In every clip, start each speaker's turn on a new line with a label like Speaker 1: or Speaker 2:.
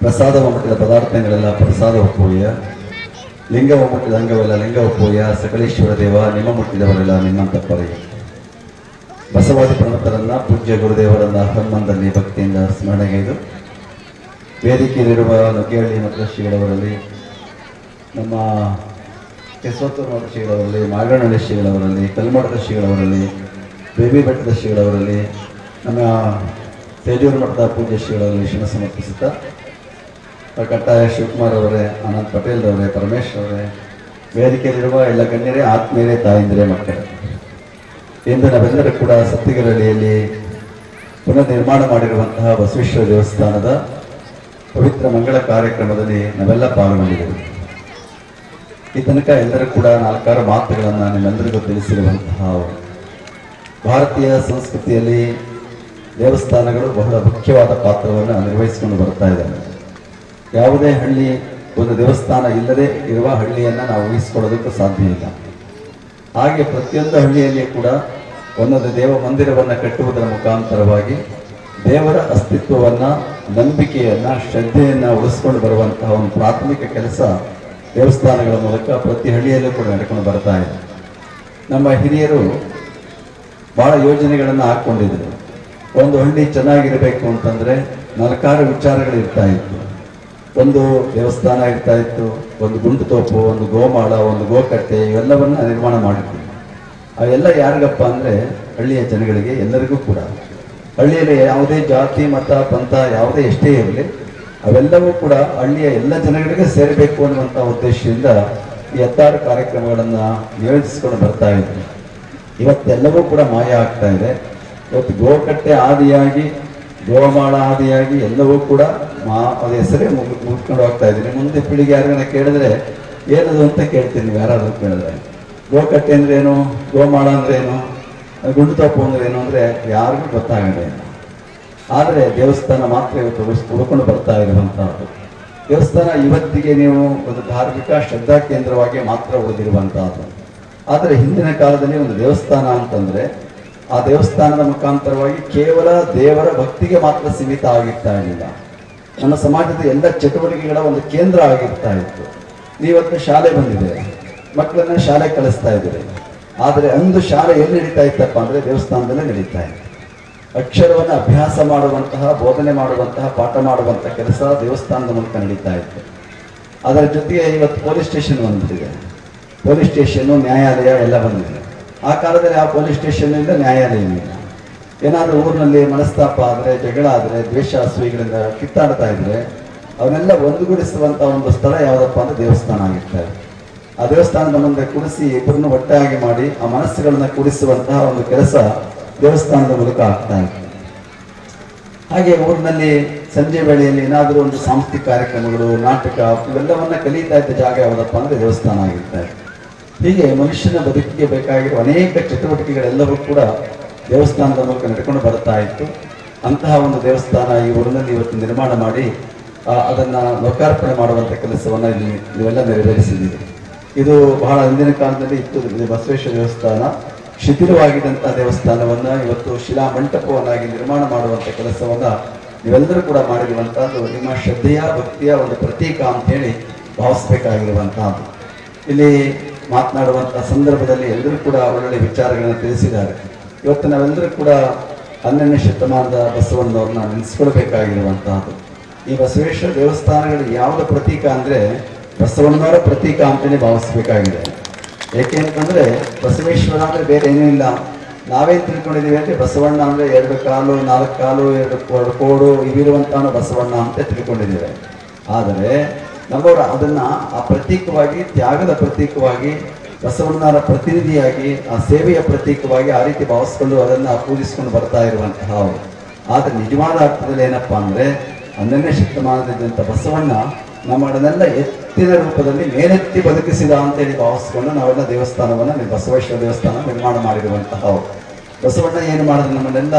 Speaker 1: ಪ್ರಸಾದ ಒಮ್ಮಟ್ಟದ ಪದಾರ್ಥಗಳೆಲ್ಲ ಪ್ರಸಾದ ಒಪ್ಪುಯ ಲಿಂಗ ಒಮ್ಮಟ್ಟದ ಅಂಗವೆಲ್ಲ ಲಿಂಗ ಒಪ್ಪುಯ ಸಕಲೇಶ್ವರ ದೇವ, ನಿಮ್ಮ ಮುಟ್ಟಿದವರೆಲ್ಲ ನಿಮ್ಮಂತ ಪರೆಯ ಬಸವಾದಿ ಪ್ರಮುಖರನ್ನ ಪೂಜ್ಯ ಗುರುದೇವರನ್ನ ಹನುಮಂದಲ್ಲಿ ಭಕ್ತಿಯಿಂದ ಸ್ಮರಣೆಗೈದು ವೇದಿಕೆಯಲ್ಲಿರುವ ನುಗ್ಗೇಹಳ್ಳಿ ಮಠದ ಶ್ರೀಗಳವರಲ್ಲಿ, ನಮ್ಮ ಕೆಸವತ್ತೂರು ಶ್ರೀಗಳವರಲ್ಲಿ ಮಾಗಣಹಳ್ಳಿ ಶ್ರೀಗಳವರಲ್ಲಿ, ಕಲ್ಮಠದ ಶ್ರೀಗಳವರಲ್ಲಿ, ಬೇಬಿ ಬೆಟ್ಟದ ಶ್ರೀಗಳವರಲ್ಲಿ, ನಮ್ಮ ತೇಜೂರು ಮಠದ ಪೂಜ್ಯ ಶ್ರೀಗಳಲ್ಲಿ ಶಿವ ಸಮರ್ಪಿಸುತ್ತಾ ಕಟ್ಟಾಯ ಶಿವಕುಮಾರ್ ಅವರೇ, ಅನಂತ್ ಪಟೇಲ್ ಅವರೇ ಪರಮೇಶ್ ಅವರೇ, ವೇದಿಕೆಯಲ್ಲಿರುವ ಎಲ್ಲ ಗಣ್ಯರೇ, ಆತ್ಮೀಯರೇ, ತಾಯಿಂದರೇ, ಮಕ್ಕಳೇ. ಇಂದು ನಾವೆಲ್ಲರೂ ಕೂಡ ಸತ್ತಿಗರಳಿಯಲ್ಲಿ ಪುನರ್ ನಿರ್ಮಾಣ ಮಾಡಿರುವಂತಹ ಬಸವೇಶ್ವರ ದೇವಸ್ಥಾನದ ಪವಿತ್ರ ಮಂಗಳ ಕಾರ್ಯಕ್ರಮದಲ್ಲಿ ನಾವೆಲ್ಲ ಪಾಲ್ಗೊಂಡಿದ್ದೇವೆ. ಈ ತನಕ ಎಲ್ಲರೂ ಕೂಡ ನಾಲ್ಕಾರು ಮಾತುಗಳನ್ನು ನಿಮ್ಮೆಲ್ಲರಿಗೂ ತಿಳಿಸಿರುವಂತಹ ಭಾರತೀಯ ಸಂಸ್ಕೃತಿಯಲ್ಲಿ ದೇವಸ್ಥಾನಗಳು ಬಹಳ ಮುಖ್ಯವಾದ ಪಾತ್ರವನ್ನು ನಿರ್ವಹಿಸಿಕೊಂಡು ಬರ್ತಾ ಇದ್ದಾರೆ ಯಾವುದೇ ಹಳ್ಳಿ ಒಂದು ದೇವಸ್ಥಾನ ಇಲ್ಲದೆ ಇರುವ ಹಳ್ಳಿಯನ್ನು ನಾವು ಊಹಿಸಿಕೊಳ್ಳೋದಕ್ಕೂ ಸಾಧ್ಯ ಇಲ್ಲ. ಹಾಗೆ ಪ್ರತಿಯೊಂದು ಹಳ್ಳಿಯಲ್ಲಿ ಕೂಡ ಒಂದೊಂದು ದೇವ ಮಂದಿರವನ್ನು ಕಟ್ಟುವುದರ ಮುಖಾಂತರವಾಗಿ ದೇವರ ಅಸ್ತಿತ್ವವನ್ನು, ನಂಬಿಕೆಯನ್ನು, ಶ್ರದ್ಧೆಯನ್ನು ಉಳಿಸ್ಕೊಂಡು ಬರುವಂತಹ ಒಂದು ಪ್ರಾಥಮಿಕ ಕೆಲಸ ದೇವಸ್ಥಾನಗಳ ಮೂಲಕ ಪ್ರತಿ ಹಳ್ಳಿಯಲ್ಲೂ ಕೂಡ ನಡ್ಕೊಂಡು ಬರ್ತಾ ಇದೆ. ನಮ್ಮ ಹಿರಿಯರು ಬಹಳ ಯೋಜನೆಗಳನ್ನು ಹಾಕ್ಕೊಂಡಿದ್ರು. ಒಂದು ಹಳ್ಳಿ ಚೆನ್ನಾಗಿರಬೇಕು ಅಂತಂದರೆ ನಾಲ್ಕಾರು ವಿಚಾರಗಳು ಇರ್ತಾ ಇತ್ತು. ಒಂದು ದೇವಸ್ಥಾನ ಇರ್ತಾ ಇತ್ತು, ಒಂದು ಗುಂಡು ತೋಪು, ಒಂದು ಗೋಮಾಳ, ಒಂದು ಗೋಕಟ್ಟೆ, ಇವೆಲ್ಲವನ್ನ ನಿರ್ಮಾಣ ಮಾಡಿದ್ವಿ. ಅವೆಲ್ಲ ಯಾರಿಗಪ್ಪ ಅಂದ್ರೆ ಹಳ್ಳಿಯ ಜನಗಳಿಗೆ ಎಲ್ಲರಿಗೂ ಕೂಡ. ಹಳ್ಳಿಯಲ್ಲಿ ಯಾವುದೇ ಜಾತಿ, ಮತ, ಪಂಥ, ಯಾವುದೇ ಎಷ್ಟೇ ಇರಲಿ, ಅವೆಲ್ಲವೂ ಕೂಡ ಹಳ್ಳಿಯ ಎಲ್ಲ ಜನಗಳಿಗೆ ಸೇರಬೇಕು ಅನ್ನುವಂಥ ಉದ್ದೇಶದಿಂದ ಈ ಹತ್ತಾರು ಕಾರ್ಯಕ್ರಮಗಳನ್ನು ನಿಯೋಜಿಸಿಕೊಂಡು ಬರ್ತಾ ಇದ್ವಿ. ಇವತ್ತೆಲ್ಲವೂ ಕೂಡ ಮಾಯ ಆಗ್ತಾ ಇದೆ. ಇವತ್ತು ಗೋಕಟ್ಟೆ ಆದಿಯಾಗಿ ಗೋಮಾಳ ಆದಿಯಾಗಿ ಎಲ್ಲವೂ ಕೂಡ ಮಾ ಅದ ಹೆಸರೇ ಮುಗಿ ಮುಗಿಸ್ಕೊಂಡು ಹೋಗ್ತಾ ಇದ್ದೀನಿ ಮುಂದೆ ಪೀಳಿಗೆ ಯಾರನ್ನ ಕೇಳಿದ್ರೆ ಏನದು ಅಂತ ಕೇಳ್ತೀನಿ ಯಾರಾದರೂ ಕೇಳಿದ್ರೆ. ಗೋಕಟ್ಟೆ ಅಂದ್ರೆ ಏನು? ಗೋಮಾಳ ಅಂದ್ರೆ ಏನು? ಗುಂಡುತಪ್ಪು ಅಂದ್ರೆ ಏನು ಅಂದ್ರೆ ಯಾರಿಗೂ ಗೊತ್ತಾಗಲ್ಲ ಆದರೆ ದೇವಸ್ಥಾನ ಮಾತ್ರ ಇವತ್ತು ಉಳ್ಕೊಂಡು ಬರ್ತಾ ಇರುವಂತಹದ್ದು. ದೇವಸ್ಥಾನ ಇವತ್ತಿಗೆ ನೀವು ಒಂದು ಧಾರ್ಮಿಕ ಶ್ರದ್ಧಾ ಕೇಂದ್ರವಾಗಿ ಮಾತ್ರ ಉಳಿದಿರುವಂತಹದ್ದು. ಆದರೆ ಹಿಂದಿನ ಕಾಲದಲ್ಲಿ ಒಂದು ದೇವಸ್ಥಾನ ಅಂತಂದ್ರೆ ಆ ದೇವಸ್ಥಾನದ ಮುಖಾಂತರವಾಗಿ ಕೇವಲ ದೇವರ ಭಕ್ತಿಗೆ ಮಾತ್ರ ಸೀಮಿತ ಆಗಿರ್ತಾ ಇರಲಿಲ್ಲ. ನಮ್ಮ ಸಮಾಜದ ಎಲ್ಲ ಚಟುವಟಿಕೆಗಳ ಒಂದು ಕೇಂದ್ರ ಆಗಿರ್ತಾ ಇತ್ತು. ನೀವತ್ತು ಶಾಲೆ ಬಂದಿದೆ. ಮಕ್ಕಳನ್ನ ಶಾಲೆ ಕಳಿಸ್ತಾ ಇದ್ದೀರಿ. ಆದರೆ ಅಂದು ಶಾಲೆ ಎಲ್ಲಿ ನಡೀತಾ ಇತ್ತಪ್ಪ ಅಂದರೆ ದೇವಸ್ಥಾನದಲ್ಲೇ ನಡೀತಾ ಇತ್ತು. ಅಕ್ಷರವನ್ನು ಅಭ್ಯಾಸ ಮಾಡುವಂತಹ, ಬೋಧನೆ ಮಾಡುವಂತಹ, ಪಾಠ ಮಾಡುವಂತಹ ಕೆಲಸ ದೇವಸ್ಥಾನದ ಮೂಲಕ ನಡೀತಾ ಇತ್ತು. ಅದರ ಜೊತೆಗೆ ಇವತ್ತು ಪೊಲೀಸ್ ಸ್ಟೇಷನ್ ಬಂದಿದೆ ಪೊಲೀಸ್ ಸ್ಟೇಷನ್ನು ನ್ಯಾಯಾಲಯ ಎಲ್ಲ ಬಂದಿದೆ. ಆ ಕಾಲದಲ್ಲಿ ಆ ಪೊಲೀಸ್ ಸ್ಟೇಷನ್ ಇಂದ ನ್ಯಾಯಾಲಯ ಇಲ್ಲ ಏನಾದರೂ ಊರಿನಲ್ಲಿ ಮನಸ್ತಾಪ ಆದರೆ, ಜಗಳ ಆದರೆ, ದ್ವೇಷ, ಅಸೂಯಿಗಳಿಂದ ಕಿತ್ತಾಡ್ತಾ ಇದ್ರೆ, ಅವನ್ನೆಲ್ಲ ಒಂದುಗೂಡಿಸುವಂತ ಒಂದು ಸ್ಥಳ ಯಾವುದಪ್ಪ ಅಂದ್ರೆ ದೇವಸ್ಥಾನ ಆಗಿರ್ತಾರೆ ಆ ದೇವಸ್ಥಾನದ ಮುಂದೆ ಕುಡಿಸಿ ಇಬ್ಬರನ್ನು ಒಟ್ಟಾಗಿ ಮಾಡಿ ಆ ಮನಸ್ಸುಗಳನ್ನ ಕುಡಿಸುವಂತಹ ಒಂದು ಕೆಲಸ ದೇವಸ್ಥಾನದ ಮೂಲಕ ಆಗ್ತಾ ಇತ್ತು ಹಾಗೆ ಊರಿನಲ್ಲಿ ಸಂಜೆ ವೇಳೆಯಲ್ಲಿ ಏನಾದರೂ ಒಂದು ಸಾಂಸ್ಕೃತಿಕ ಕಾರ್ಯಕ್ರಮಗಳು, ನಾಟಕ, ಇವೆಲ್ಲವನ್ನ ಕಲಿತಾ ಇದ್ದ ಜಾಗ ಯಾವುದಪ್ಪ ಅಂದ್ರೆ ದೇವಸ್ಥಾನ ಆಗಿರ್ತಾರೆ ಹೀಗೆ ಮನುಷ್ಯನ ಬದುಕಿಗೆ ಬೇಕಾಗಿರುವ ಅನೇಕ ಚಟುವಟಿಕೆಗಳೆಲ್ಲವೂ ಕೂಡ ದೇವಸ್ಥಾನದ ಮೂಲಕ ನಡ್ಕೊಂಡು ಬರ್ತಾ ಇತ್ತು. ಅಂತಹ ಒಂದು ದೇವಸ್ಥಾನ ಈ ಊರಿನಲ್ಲಿ ಇವತ್ತು ನಿರ್ಮಾಣ ಮಾಡಿ ಅದನ್ನು ಲೋಕಾರ್ಪಣೆ ಮಾಡುವಂತ ಕೆಲಸವನ್ನು ಇಲ್ಲಿ ನೀವೆಲ್ಲ ನೆರವೇರಿಸಿದ್ದೀರಿ. ಇದು ಬಹಳ ಹಿಂದಿನ ಕಾಲದಲ್ಲಿ ಇತ್ತು. ಬಸವೇಶ್ವರ ದೇವಸ್ಥಾನ. ಶಿಥಿಲವಾಗಿದ್ದಂತಹ ದೇವಸ್ಥಾನವನ್ನ ಇವತ್ತು ಶಿಲಾ ಮಂಟಪವನ್ನಾಗಿ ನಿರ್ಮಾಣ ಮಾಡುವಂತ ಕೆಲಸವನ್ನು ನೀವೆಲ್ಲರೂ ಕೂಡ ಮಾಡಿರುವಂತಹದ್ದು ನಿಮ್ಮ ಶ್ರದ್ಧೆಯ ಭಕ್ತಿಯ ಒಂದು ಪ್ರತೀಕ ಅಂತ ಹೇಳಿ ಭಾವಿಸ್ಬೇಕಾಗಿರುವಂತಹದ್ದು. ಇಲ್ಲಿ ಮಾತನಾಡುವಂತಹ ಸಂದರ್ಭದಲ್ಲಿ ಎಲ್ಲರೂ ಕೂಡ ಒಳ್ಳೊಳ್ಳೆ ವಿಚಾರಗಳನ್ನು ತಿಳಿಸಿದ್ದಾರೆ. ಇವತ್ತು ನಾವೆಲ್ಲರೂ ಕೂಡ ಹನ್ನೆರಡನೇ ಶತಮಾನದ ಬಸವಣ್ಣವ್ರನ್ನ ನೆನೆಸ್ಕೊಳ್ಬೇಕಾಗಿರುವಂತಹದ್ದು. ಈ ಬಸವೇಶ್ವರ ದೇವಸ್ಥಾನಗಳು ಯಾವುದ ಪ್ರತೀಕ ಅಂದರೆ ಬಸವಣ್ಣವರ ಪ್ರತೀಕ ಅಂತಲೇ ಭಾವಿಸ್ಬೇಕಾಗಿದೆ. ಏಕೆಂತಂದರೆ ಬಸವೇಶ್ವರ ಅಂದರೆ ಬೇರೆ ಏನೂ ಇಲ್ಲ. ನಾವೇನು ತಿಳ್ಕೊಂಡಿದ್ದೀವಿ ಅಂದರೆ ಬಸವಣ್ಣ ಅಂದರೆ ಎರಡು ಕಾಲು, ನಾಲ್ಕು ಕಾಲು, ಎರಡು ಕೋಡು ಇವಿರುವಂತಹ ಬಸವಣ್ಣ ಅಂತ ತಿಳ್ಕೊಂಡಿದ್ದೇವೆ. ಆದರೆ ನಮ್ಮವರು ಅದನ್ನ ಆ ಪ್ರತೀಕವಾಗಿ ತ್ಯಾಗದ ಪ್ರತೀಕವಾಗಿ ಬಸವಣ್ಣರ ಪ್ರತಿನಿಧಿಯಾಗಿ, ಆ ಸೇವೆಯ ಪ್ರತೀಕವಾಗಿ ಆ ರೀತಿ ಭಾವಿಸ್ಕೊಂಡು ಅದನ್ನು ಪೂಜಿಸ್ಕೊಂಡು ಬರ್ತಾ ಇರುವಂತಹ ಅವರು. ಆದರೆ ನಿಜವಾದ ಅರ್ಥದಲ್ಲಿ ಏನಪ್ಪಾ ಅಂದರೆ ಹನ್ನೆರಡನೇ ಶತಮಾನದಿದ್ದಂಥ ಬಸವಣ್ಣ ನಮ್ಮನ್ನೆಲ್ಲ ಎತ್ತಿನ ರೂಪದಲ್ಲಿ ಮೇಲೆತ್ತಿ ಬದುಕಿಸಿದ ಅಂತೇಳಿ ಭಾವಿಸ್ಕೊಂಡು ನಾವೆಲ್ಲ ದೇವಸ್ಥಾನವನ್ನ ಬಸವೇಶ್ವರ ದೇವಸ್ಥಾನ ನಿರ್ಮಾಣ ಮಾಡಿರುವಂತಹ ಬಸವಣ್ಣ ಏನು ಮಾಡಿದ್ರು? ನಮ್ಮನ್ನೆಲ್ಲ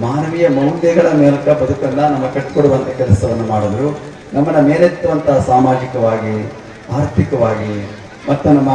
Speaker 1: ಮಾನವೀಯ ಮೌಲ್ಯಗಳ ಮೂಲಕ ಬದುಕನ್ನು ನಮ್ಮ ಕಟ್ಟಿಕೊಡುವಂಥ ಕೆಲಸವನ್ನು ಮಾಡಿದ್ರು. ನಮ್ಮನ್ನ ಮೇಲೆತ್ತುವಂತಹ ಸಾಮಾಜಿಕವಾಗಿ, ಆರ್ಥಿಕವಾಗಿ, ಮತ್ತು ನಮ್ಮ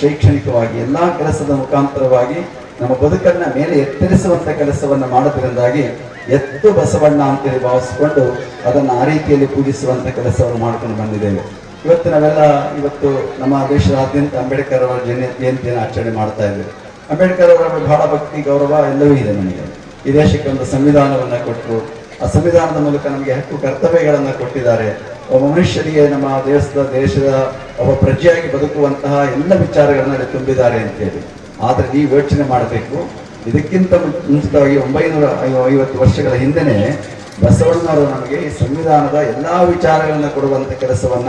Speaker 1: ಶೈಕ್ಷಣಿಕವಾಗಿ, ಎಲ್ಲ ಕೆಲಸದ ಮುಖಾಂತರವಾಗಿ ನಮ್ಮ ಬದುಕನ್ನ ಮೇಲೆ ಎತ್ತರಿಸುವಂತ ಕೆಲಸವನ್ನು ಮಾಡೋದ್ರಿಂದಾಗಿ ಎತ್ತು ಬಸವಣ್ಣ ಅಂತೇಳಿ ಭಾವಿಸಿಕೊಂಡು ಅದನ್ನು ಆ ರೀತಿಯಲ್ಲಿ ಪೂಜಿಸುವಂತ ಕೆಲಸವನ್ನು ಮಾಡ್ಕೊಂಡು ಬಂದಿದ್ದೇವೆ. ಇವತ್ತು ನಾವೆಲ್ಲ ಇವತ್ತು ನಮ್ಮ ದೇಶದಾದ್ಯಂತ ಅಂಬೇಡ್ಕರ್ ಅವರ ಜನ ಜಯಂತಿಯನ್ನು ಆಚರಣೆ ಮಾಡ್ತಾ ಇದ್ದೇವೆ. ಅಂಬೇಡ್ಕರ್ ಅವರ ಬಹಳ ಭಕ್ತಿ, ಗೌರವ ಎಲ್ಲವೂ ಇದೆ ನಮಗೆ. ಈ ದೇಶಕ್ಕೆ ಒಂದು ಸಂವಿಧಾನವನ್ನು ಕೊಟ್ಟರು. ಆ ಸಂವಿಧಾನದ ಮೂಲಕ ನಮಗೆ ಹಕ್ಕು ಕರ್ತವ್ಯಗಳನ್ನು ಕೊಟ್ಟಿದ್ದಾರೆ. ಒಬ್ಬ ಮನುಷ್ಯನಿಗೆ ನಮ್ಮ ದೇಶದ ದೇಶದ ಒಬ್ಬ ಪ್ರಜೆಯಾಗಿ ಬದುಕುವಂತಹ ಎಲ್ಲ ವಿಚಾರಗಳನ್ನ ತುಂಬಿದ್ದಾರೆ ಅಂತೇಳಿ. ಆದರೆ ನೀವು ಯೋಚನೆ ಮಾಡಬೇಕು, ಇದಕ್ಕಿಂತ ಮುಂಚಿತವಾಗಿ ಒಂಬೈನೂರ ಐವ- ಐವತ್ತು ವರ್ಷಗಳ ಹಿಂದೆನೆ ಬಸವಣ್ಣವರು ನಮಗೆ ಈ ಸಂವಿಧಾನದ ಎಲ್ಲಾ ವಿಚಾರಗಳನ್ನ ಕೊಡುವಂತ ಕೆಲಸವನ್ನ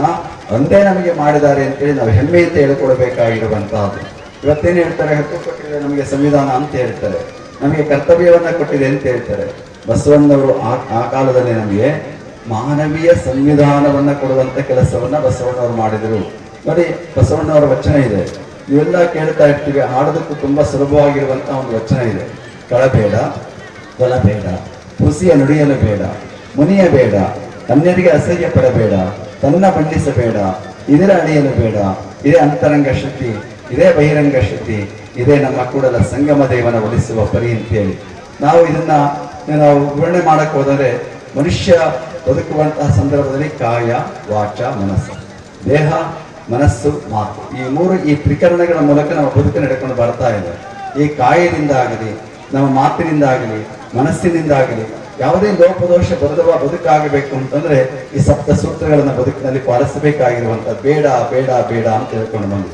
Speaker 1: ಅಂದೇ ನಮಗೆ ಮಾಡಿದ್ದಾರೆ ಅಂತೇಳಿ ನಾವು ಹೆಮ್ಮೆಯಿಂದ ಹೇಳಿಕೊಡಬೇಕಾಗಿರುವಂತಹದ್ದು. ಇವತ್ತೇನು ಹೇಳ್ತಾರೆ? ಹಕ್ಕು ಕೊಟ್ಟಿದೆ ನಮಗೆ ಸಂವಿಧಾನ ಅಂತ ಹೇಳ್ತಾರೆ. ನಮಗೆ ಕರ್ತವ್ಯವನ್ನ ಕೊಟ್ಟಿದೆ ಅಂತ ಹೇಳ್ತಾರೆ. ಬಸವಣ್ಣವರು ಆ ಆ ಕಾಲದಲ್ಲಿ ನಮಗೆ ಮಾನವೀಯ ಸಂವಿಧಾನವನ್ನ ಕೊಡುವಂತ ಕೆಲಸವನ್ನ ಬಸವಣ್ಣವರು ಮಾಡಿದರು. ನೋಡಿ, ಬಸವಣ್ಣವರ ವಚನ ಇದೆ. ಇವೆಲ್ಲ ಕೇಳ್ತಾ ಇರ್ತೀವಿ ಹಾಡೋದಕ್ಕೂ ತುಂಬಾ ಸುಲಭವಾಗಿರುವಂತಹ ಒಂದು ವಚನ ಇದೆ. ಕಳಬೇಡ ಕೊಲಬೇಡ ಹುಸಿಯ ನುಡಿಯಲು ಬೇಡ, ಮುನಿಯ ಬೇಡ ಅನ್ಯರಿಗೆ ಅಸಹ್ಯ ಪಡಬೇಡ, ತನ್ನ ಬಂಡಿಸಬೇಡ ಇದರ ಅಣಿಯಲು ಬೇಡ, ಇದೇ ಅಂತರಂಗ ಶುದ್ಧಿ ಇದೇ ಬಹಿರಂಗ ಶುದ್ಧಿ ಇದೇ ನಮ್ಮ ಕೂಡಲ ಸಂಗಮ ದೇವನ ಒಲಿಸುವ ಪರಿ ಅಂತೇಳಿ. ನಾವು ಇದನ್ನ ನಾವು ವಿವರಣೆ ಮಾಡಕ್ಕೆ ಹೋದರೆ ಮನುಷ್ಯ ಬದುಕುವಂತಹ ಸಂದರ್ಭದಲ್ಲಿ ಕಾಯ, ವಾಚ, ಮನಸ್ಸು. ದೇಹ, ಮನಸ್ಸು, ಮಾತು. ಈ ಮೂರು ಈ ತ್ರಿಕರಣಗಳ ಮೂಲಕ ನಾವು ಬದುಕು ನಡೆಕೊಂಡು ಬರ್ತಾ ಇದೆ. ಈ ಕಾಯದಿಂದ ಆಗಲಿ, ನಮ್ಮ ಮಾತಿನಿಂದ ಆಗಲಿ, ಮನಸ್ಸಿನಿಂದ ಆಗಲಿ, ಯಾವುದೇ ಲೋಪದೋಷ ಬದುಕುವ ಬದುಕಾಗಬೇಕು ಅಂತಂದ್ರೆ ಈ ಸಪ್ತ ಸೂತ್ರಗಳನ್ನು ಬದುಕಿನಲ್ಲಿ ಪಾಲಿಸಬೇಕಾಗಿರುವಂತ ಬೇಡ ಬೇಡ ಬೇಡ ಅಂತ ಹೇಳ್ಕೊಂಡು ಬಂದು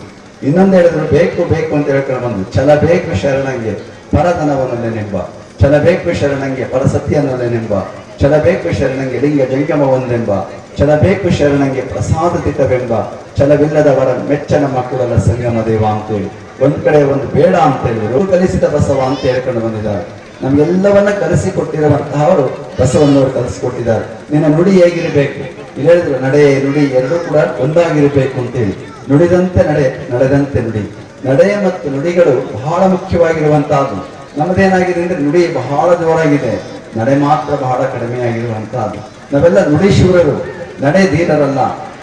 Speaker 1: ಇನ್ನೊಂದು ಹೇಳಿದ್ರು, ಬೇಕು ಬೇಕು ಅಂತ ಹೇಳ್ಕೊಂಡು ಬಂದು ಛಲ ಬೇಕು ಶರಣಂಗೆ, ಪರಧನವನ್ನು ನೆಂಬ ಛಲ ಬೇಕು ಶರಣಂಗೆ ಪರಸತ್ಯನಲ್ಲೆನೆಂಬ ಚಲಬೇಕು ಶರಣಂಗೆ ಲಿಂಗ ಜಂಗಮ ಒಂದೆಂಬ ಚಲಬೇಕು ಶರಣಂಗೆ ಪ್ರಸಾದ ತಿತವೆಂಬ ಛಲವಿಲ್ಲದವರ ಮೆಚ್ಚನ ಮಕ್ಕಳಲ್ಲ ಸಂಗಮ ದೇವ ಅಂತೇಳಿ. ಒಂದ್ ಕಡೆ ಒಂದು ಬೇಡ ಅಂತ ಹೇಳಿದ್ರು ಕಲಿಸಿದ ಬಸವ ಅಂತ ಹೇಳ್ಕೊಂಡು ಬಂದಿದ್ದಾರೆ. ನಮ್ಗೆಲ್ಲವನ್ನ ಕಲಿಸಿಕೊಟ್ಟಿರುವಂತಹ ಅವರು ಬಸವಣ್ಣವರು ಕಲಿಸಿಕೊಟ್ಟಿದ್ದಾರೆ. ನಿನ್ನ ನುಡಿ ಹೇಗಿರಬೇಕು? ಇಲ್ಲಿ ಹೇಳಿದ್ರು, ನಡೆ, ನುಡಿ, ಎರಡೂ ಕೂಡ ಒಂದಾಗಿರಬೇಕು ಅಂತೇಳಿ. ನುಡಿದಂತೆ ನಡೆ, ನಡೆದಂತೆ ನುಡಿ. ನಡೆ ಮತ್ತು ನುಡಿಗಳು ಬಹಳ ಮುಖ್ಯವಾಗಿರುವಂತಹದ್ದು. ನಮ್ಮದೇನಾಗಿದೆ ಅಂದ್ರೆ ನುಡಿ ಬಹಳ ಜೋರಾಗಿದೆ. ನಡೆ ಮಾತ್ರ ಬಹಳ ಕಡಿಮೆ ಆಗಿರುವಂಥದ್ದು ನಾವೆಲ್ಲ ನುಡಿ ಶೂರರು, ನಡೆ ಧೀರರಲ್ಲ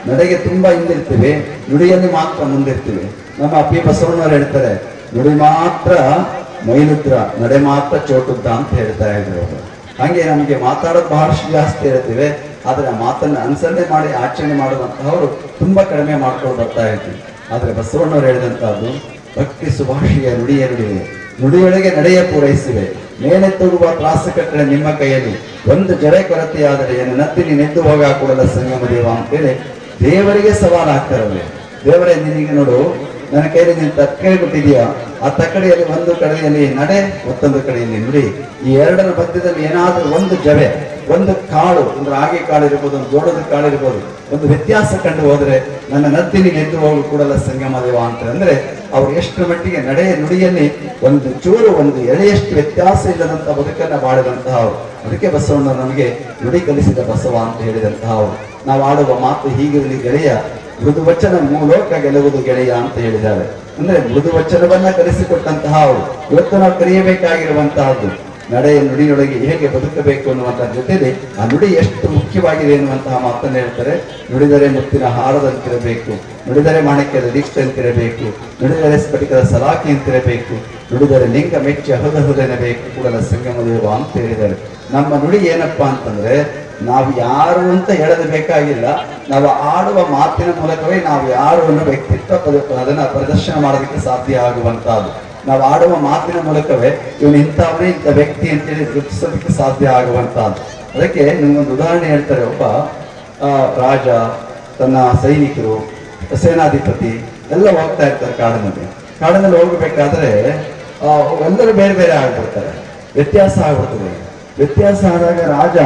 Speaker 1: ನಡೆಗೆ ತುಂಬಾ ಹಿಂದಿರ್ತೀವಿ, ನುಡಿಯಲ್ಲಿ ಮಾತ್ರ ಮುಂದಿರ್ತೀವಿ. ನಮ್ಮ ಅಪ್ಪಿ ಬಸವಣ್ಣವ್ರು ಹೇಳ್ತಾರೆ, ನುಡಿ ಮಾತ್ರ ಮೈಲುದ್ರ, ನಡೆ ಮಾತ್ರ ಚೋಟುದ್ದ ಅಂತ ಹೇಳ್ತಾ ಇದ್ರು ಅವರು. ಹಂಗೆ ನಮಗೆ ಮಾತಾಡೋದು ಬಹಳಷ್ಟು ಜಾಸ್ತಿ ಹೇಳ್ತೀವಿ ಆದರೆ ಆ ಮಾತನ್ನ ಅನುಸರಣೆ ಮಾಡಿ, ಆಚರಣೆ ಮಾಡುವಂತಹವರು ತುಂಬಾ ಕಡಿಮೆ ಮಾಡ್ಕೊಂಡು ಬರ್ತಾ ಇರ್ತೀವಿ ಆದರೆ ಬಸವಣ್ಣವ್ರು ಹೇಳಿದಂತಹದ್ದು, ಭಕ್ತಿ ಸುಭಾಷಿಯ ನುಡಿಯ ನುಡಿವೆ ನುಡಿಯೊಳಗೆ ನಡೆಯ ಪೂರೈಸಿವೆ. ಮೇಲೆ ತೋರುವ ತ್ರಾಸ ಕಟ್ಟಳೆ ನಿಮ್ಮ ಕೈಯಲ್ಲಿ ಒಂದು ಜಡೆ ಕೊರತೆಯಾದರೆ ಏನು ನತ್ತಿನಿ ನೆದ್ದು ಹೋಗ ಕೂಡಲ ಸಂಗಮ ದೇವ ಅಂತೇಳಿ ದೇವರಿಗೆ ಸವಾಲು ಹಾಕ್ತಾರವ್ರೆ ದೇವರೇ, ನಿನಗೆ ನೋಡು, ನನ್ನ ಕೈಯಲ್ಲಿ ನೀನು ತಕ್ಕಡಿ ಆ ತಕ್ಕಡಿಯಲ್ಲಿ ಒಂದು ಕಡೆಯಲ್ಲಿ ನಡೆ, ಮತ್ತೊಂದು ಕಡೆಯಲ್ಲಿ ನುಡಿ. ಈ ಎರಡರ ಮಧ್ಯದಲ್ಲಿ ಏನಾದರೂ ಒಂದು ಜವೆ, ಒಂದು ಕಾಳು ಅಂದ್ರೆ ರಾಗಿ ಕಾಳು ಇರ್ಬೋದು, ಒಂದು ಜೋಳದ ಕಾಳು ಇರ್ಬೋದು, ಒಂದು ವ್ಯತ್ಯಾಸ ಕಂಡು ಹೋದರೆ ನನ್ನ ನತ್ತಿನಿಗೆ ಎದ್ದು ಹೋಗಲು ಕೂಡಲ್ಲ ಸಂಗಮ ದೇವ ಅಂತ ಅಂದ್ರೆ ಅವ್ರು ಎಷ್ಟು ಮಟ್ಟಿಗೆ ನಡೆಯ ನುಡಿಯಲ್ಲಿ ಒಂದು ಚೂರು ಒಂದು ಎಳೆಯಷ್ಟು ವ್ಯತ್ಯಾಸ ಇಲ್ಲದಂತಹ ಬದುಕನ್ನ ಮಾಡಿದಂತಹ ಅವರು ಅದಕ್ಕೆ ಬಸವಣ್ಣ ನಮಗೆ ನುಡಿ ಕಲಿಸಿದ ಬಸವ ಅಂತ ಹೇಳಿದಂತಹ ಅವರು ನಾವು ಆಡುವ ಮಾತು ಹೀಗಿರಲಿ ಗೆಳೆಯ ಮೃದು ವಚನ ಮೂಲೋಕ ಗೆಲುವುದು ಗೆಳೆಯ ಅಂತ ಹೇಳಿದ್ದಾರೆ. ಅಂದ್ರೆ ಮೃದು ವಚನವನ್ನ ಕಲಿಸಿಕೊಟ್ಟಂತಹ ಅವರು ಇವತ್ತು ನಾವು ಕಲಿಯಬೇಕಾಗಿರುವಂತಹದ್ದು. ನಡೆ ನುಡಿಯೊಳಗೆ ಹೇಗೆ ಬದುಕಬೇಕು ಅನ್ನುವಂತ ಜೊತೆಯಲ್ಲಿ ಆ ನುಡಿ ಎಷ್ಟು ಮುಖ್ಯವಾಗಿದೆ ಎನ್ನುವಂತಹ ಮಾತನ್ನು ಹೇಳ್ತಾರೆ. ನುಡಿದರೆ ಮುತ್ತಿನ ಹಾರದಂತಿರಬೇಕು, ನುಡಿದರೆ ಮಾಣಿಕ್ಯದ ದೀಕ್ಷೆಂತಿರಬೇಕು ನುಡಿದರೆ ಸ್ಫಟಿಕದ ಸಲಾಖೆ ಅಂತಿರಬೇಕು, ನುಡಿದರೆ ಲಿಂಗ ಮೆಚ್ಚಿ ಹೃದ ಹೃದಯನಬೇಕು ಕೂಡಲ ಸಂಗಮ ಅಂತ ಹೇಳಿದ್ದಾರೆ. ನಮ್ಮ ನುಡಿ ಏನಪ್ಪಾ ಅಂತಂದ್ರೆ, ನಾವು ಯಾರು ಅಂತ ಹೇಳಲು ಬೇಕಾಗಿಲ್ಲ, ನಾವು ಆಡುವ ಮಾತಿನ ಮೂಲಕವೇ ನಾವು ಯಾರು ಅನ್ನೋ ವ್ಯಕ್ತಿತ್ವ ಅದನ್ನ ಪ್ರದರ್ಶನ ಮಾಡೋದಕ್ಕೆ ಸಾಧ್ಯ ಆಗುವಂತಹದ್ದು ನಾವು ಆಡುವ ಮಾತಿನ ಮೂಲಕವೇ ಇವನು ಇಂಥವನೇ ಇಂಥ ವ್ಯಕ್ತಿ ಅಂತೇಳಿ ಗುರುತಿಸೋದಕ್ಕೆ ಸಾಧ್ಯ ಆಗುವಂತಹದ್ದು ಅದಕ್ಕೆ ನಿಮ್ಗೊಂದು ಉದಾಹರಣೆ ಹೇಳ್ತಾರೆ. ಒಬ್ಬ ರಾಜ, ತನ್ನ ಸೈನಿಕರು, ಸೇನಾಧಿಪತಿ ಎಲ್ಲ ಹೋಗ್ತಾ ಇರ್ತಾರೆ ಕಾಡಿನಲ್ಲಿ. ಕಾಡಿನಲ್ಲಿ ಹೋಗಬೇಕಾದ್ರೆ ಎಲ್ಲರೂ ಬೇರೆ ಬೇರೆ ಆಗ್ಬಿಡ್ತಾರೆ. ವ್ಯತ್ಯಾಸ ಆಗ್ಬಿಡ್ತದೆ. ವ್ಯತ್ಯಾಸ ಆದಾಗ ರಾಜ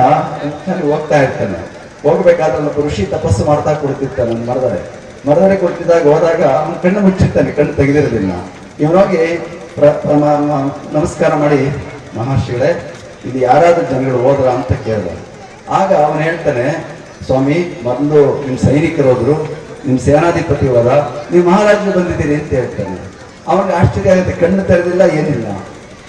Speaker 1: ಹೋಗ್ತಾ ಇರ್ತಾನೆ. ಹೋಗ್ಬೇಕಾದ್ರೆ ಒಂದು ಋಷಿ ತಪಸ್ಸು ಮಾಡ್ತಾ ಕೊಡ್ತಿರ್ತಾನೆ ಮರದರೆ ಮರದರೆ ಕೊಡ್ತಿದ್ದಾಗ ಹೋದಾಗ ಅವನು ಕಣ್ಣು ಮುಚ್ಚಿರ್ತಾನೆ, ಕಣ್ಣು ತೆಗೆದಿರೋದಿಲ್ಲ ಇವನೋಗಿ ನಮಸ್ಕಾರ ಮಾಡಿ ಮಹರ್ಷಿಗಳೇ, ಇಲ್ಲಿ ಯಾರಾದ್ರೂ ಜನಗಳು ಹೋದ್ರ ಅಂತ ಕೇಳಿದ. ಆಗ ಅವನು ಹೇಳ್ತಾನೆ, ಸ್ವಾಮಿ ಬಂದು ನಿಮ್ಮ ಸೈನಿಕರು ಹೋದ್ರು ನಿಮ್ಮ ಸೇನಾಧಿಪತಿ ಹೋದ, ನೀವು ಮಹಾರಾಜರು ಬಂದಿದ್ದೀರಿ ಅಂತ ಹೇಳ್ತಾನೆ. ಅವನಿಗೆ ಆಶ್ಚರ್ಯ ಆಗುತ್ತೆ, ಕಣ್ಣು ತೆರೆದಿಲ್ಲ, ಏನಿಲ್ಲ.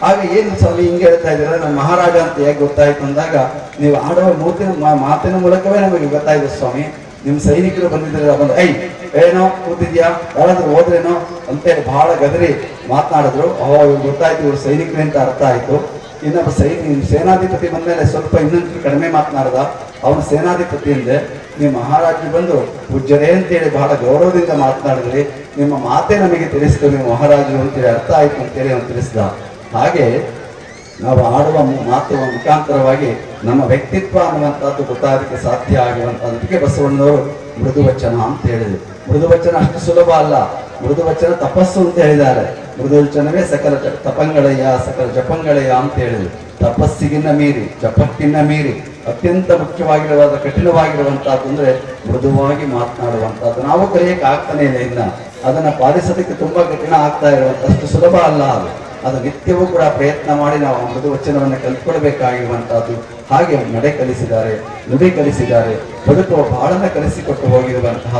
Speaker 1: ಆಗ ಏನು ಸ್ವಾಮಿ ಹಿಂಗೆ ಹೇಳ್ತಾ ಇದ್ದೀರ? ನಮ್ಮ ಮಹಾರಾಜ ಅಂತ ಹೇಗೆ ಗೊತ್ತಾಯ್ತು ಅಂದಾಗ, ನೀವು ಆಡೋ ಮೂತಿನ ಮಾತಿನ ಮೂಲಕವೇ ನಮಗೆ ಗೊತ್ತಾಯ್ತು ಸ್ವಾಮಿ. ನಿಮ್ ಸೈನಿಕರು ಬಂದಿದ್ದಾರೆ, ಬಂದು ಐ ಏನೋ ಕೂತಿದ್ಯಾ? ಯಾರಾದ್ರೂ ಹೋದ್ರೇನೋ? ಅಂತೇಳಿ ಬಹಳ ಗದರಿ ಮಾತನಾಡಿದ್ರು. ಅವಾಗ ಗೊತ್ತಾಯ್ತು, ಇವ್ರು ಸೈನಿಕರೇ ಅಂತ ಅರ್ಥ ಆಯ್ತು. ಇನ್ನೊಬ್ಬ ಸೈನಿ ಸೇನಾಧಿಪತಿ ಬಂದ್ಮೇಲೆ ಸ್ವಲ್ಪ ಇನ್ನೊಂದು ಕಡಿಮೆ ಮಾತನಾಡ್ದ. ಅವನು ಸೇನಾಧಿಪತಿ ಅಂದೆ, ನೀವು ಮಹಾರಾಜರು ಬಂದು ಪೂಜ್ಯರೇ ಅಂತೇಳಿ ಬಹಳ ಗೌರವದಿಂದ ಮಾತನಾಡಿದ್ರಿ. ನಿಮ್ಮ ಮಾತೇ ನಮಗೆ ತಿಳಿಸಿದ್ರು ನೀವು ಮಹಾರಾಜರು ಅಂತೇಳಿ ಅರ್ಥ ಆಯ್ತು ಅಂತೇಳಿ ಅವನು ತಿಳಿಸ್ದ. ಹಾಗೆ ನಾವು ಆಡುವ ಮಾತು ಮುಖಾಂತರವಾಗಿ ನಮ್ಮ ವ್ಯಕ್ತಿತ್ವ ಅನ್ನುವಂಥದ್ದು ಗೊತ್ತಾಗಲಿಕ್ಕೆ ಸಾಧ್ಯ ಆಗುವಂಥದ್ದಕ್ಕೆ ಬಸವಣ್ಣನವರು ಮೃದುವಚನ ಅಂತ ಹೇಳಿದರು. ಮೃದುವಚನ ಅಷ್ಟು ಸುಲಭ ಅಲ್ಲ. ಮೃದುವಚನ ತಪಸ್ಸು ಅಂತ ಹೇಳಿದ್ದಾರೆ. ಮೃದುವಚನವೇ ಸಕಲ ತಪಂಗಳಯ್ಯ, ಸಕಲ ಜಪಂಗಳಯ್ಯ ಅಂತ ಹೇಳಿದರು. ತಪಸ್ಸಿಗಿನ್ನ ಮೀರಿ, ಜಪಕ್ಕಿನ್ನ ಮೀರಿ, ಅತ್ಯಂತ ಮುಖ್ಯವಾಗಿರುವ ಕಠಿಣವಾಗಿರುವಂತಹದ್ದು ಅಂದ್ರೆ ಮೃದುವಾಗಿ ಮಾತನಾಡುವಂತಹದ್ದು ನಾವು ಕಲಿಯಕ್ಕೆ ಆಗ್ತಾನೆ ಇಲ್ಲ ಇನ್ನ. ಅದನ್ನ ಪಾಲಿಸೋದಕ್ಕೆ ತುಂಬಾ ಕಠಿಣ ಆಗ್ತಾ ಇರುವಂತಷ್ಟು ಸುಲಭ ಅಲ್ಲ ಅದು. ಅದು ನಿತ್ಯವೂ ಕೂಡ ಪ್ರಯತ್ನ ಮಾಡಿ ನಾವು ಮೃದು ವಚನವನ್ನು ಕಲ್ತ್ಕೊಳ್ಬೇಕಾಗಿರುವಂತಹದ್ದು. ಹಾಗೆ ನಡೆ ಕಲಿಸಿದ್ದಾರೆ, ನುಡಿ ಕಲಿಸಿದ್ದಾರೆ ಬದುಕುವ ಬಾಳನ್ನ ಕಲಿಸಿಕೊಟ್ಟು ಹೋಗಿರುವಂತಹ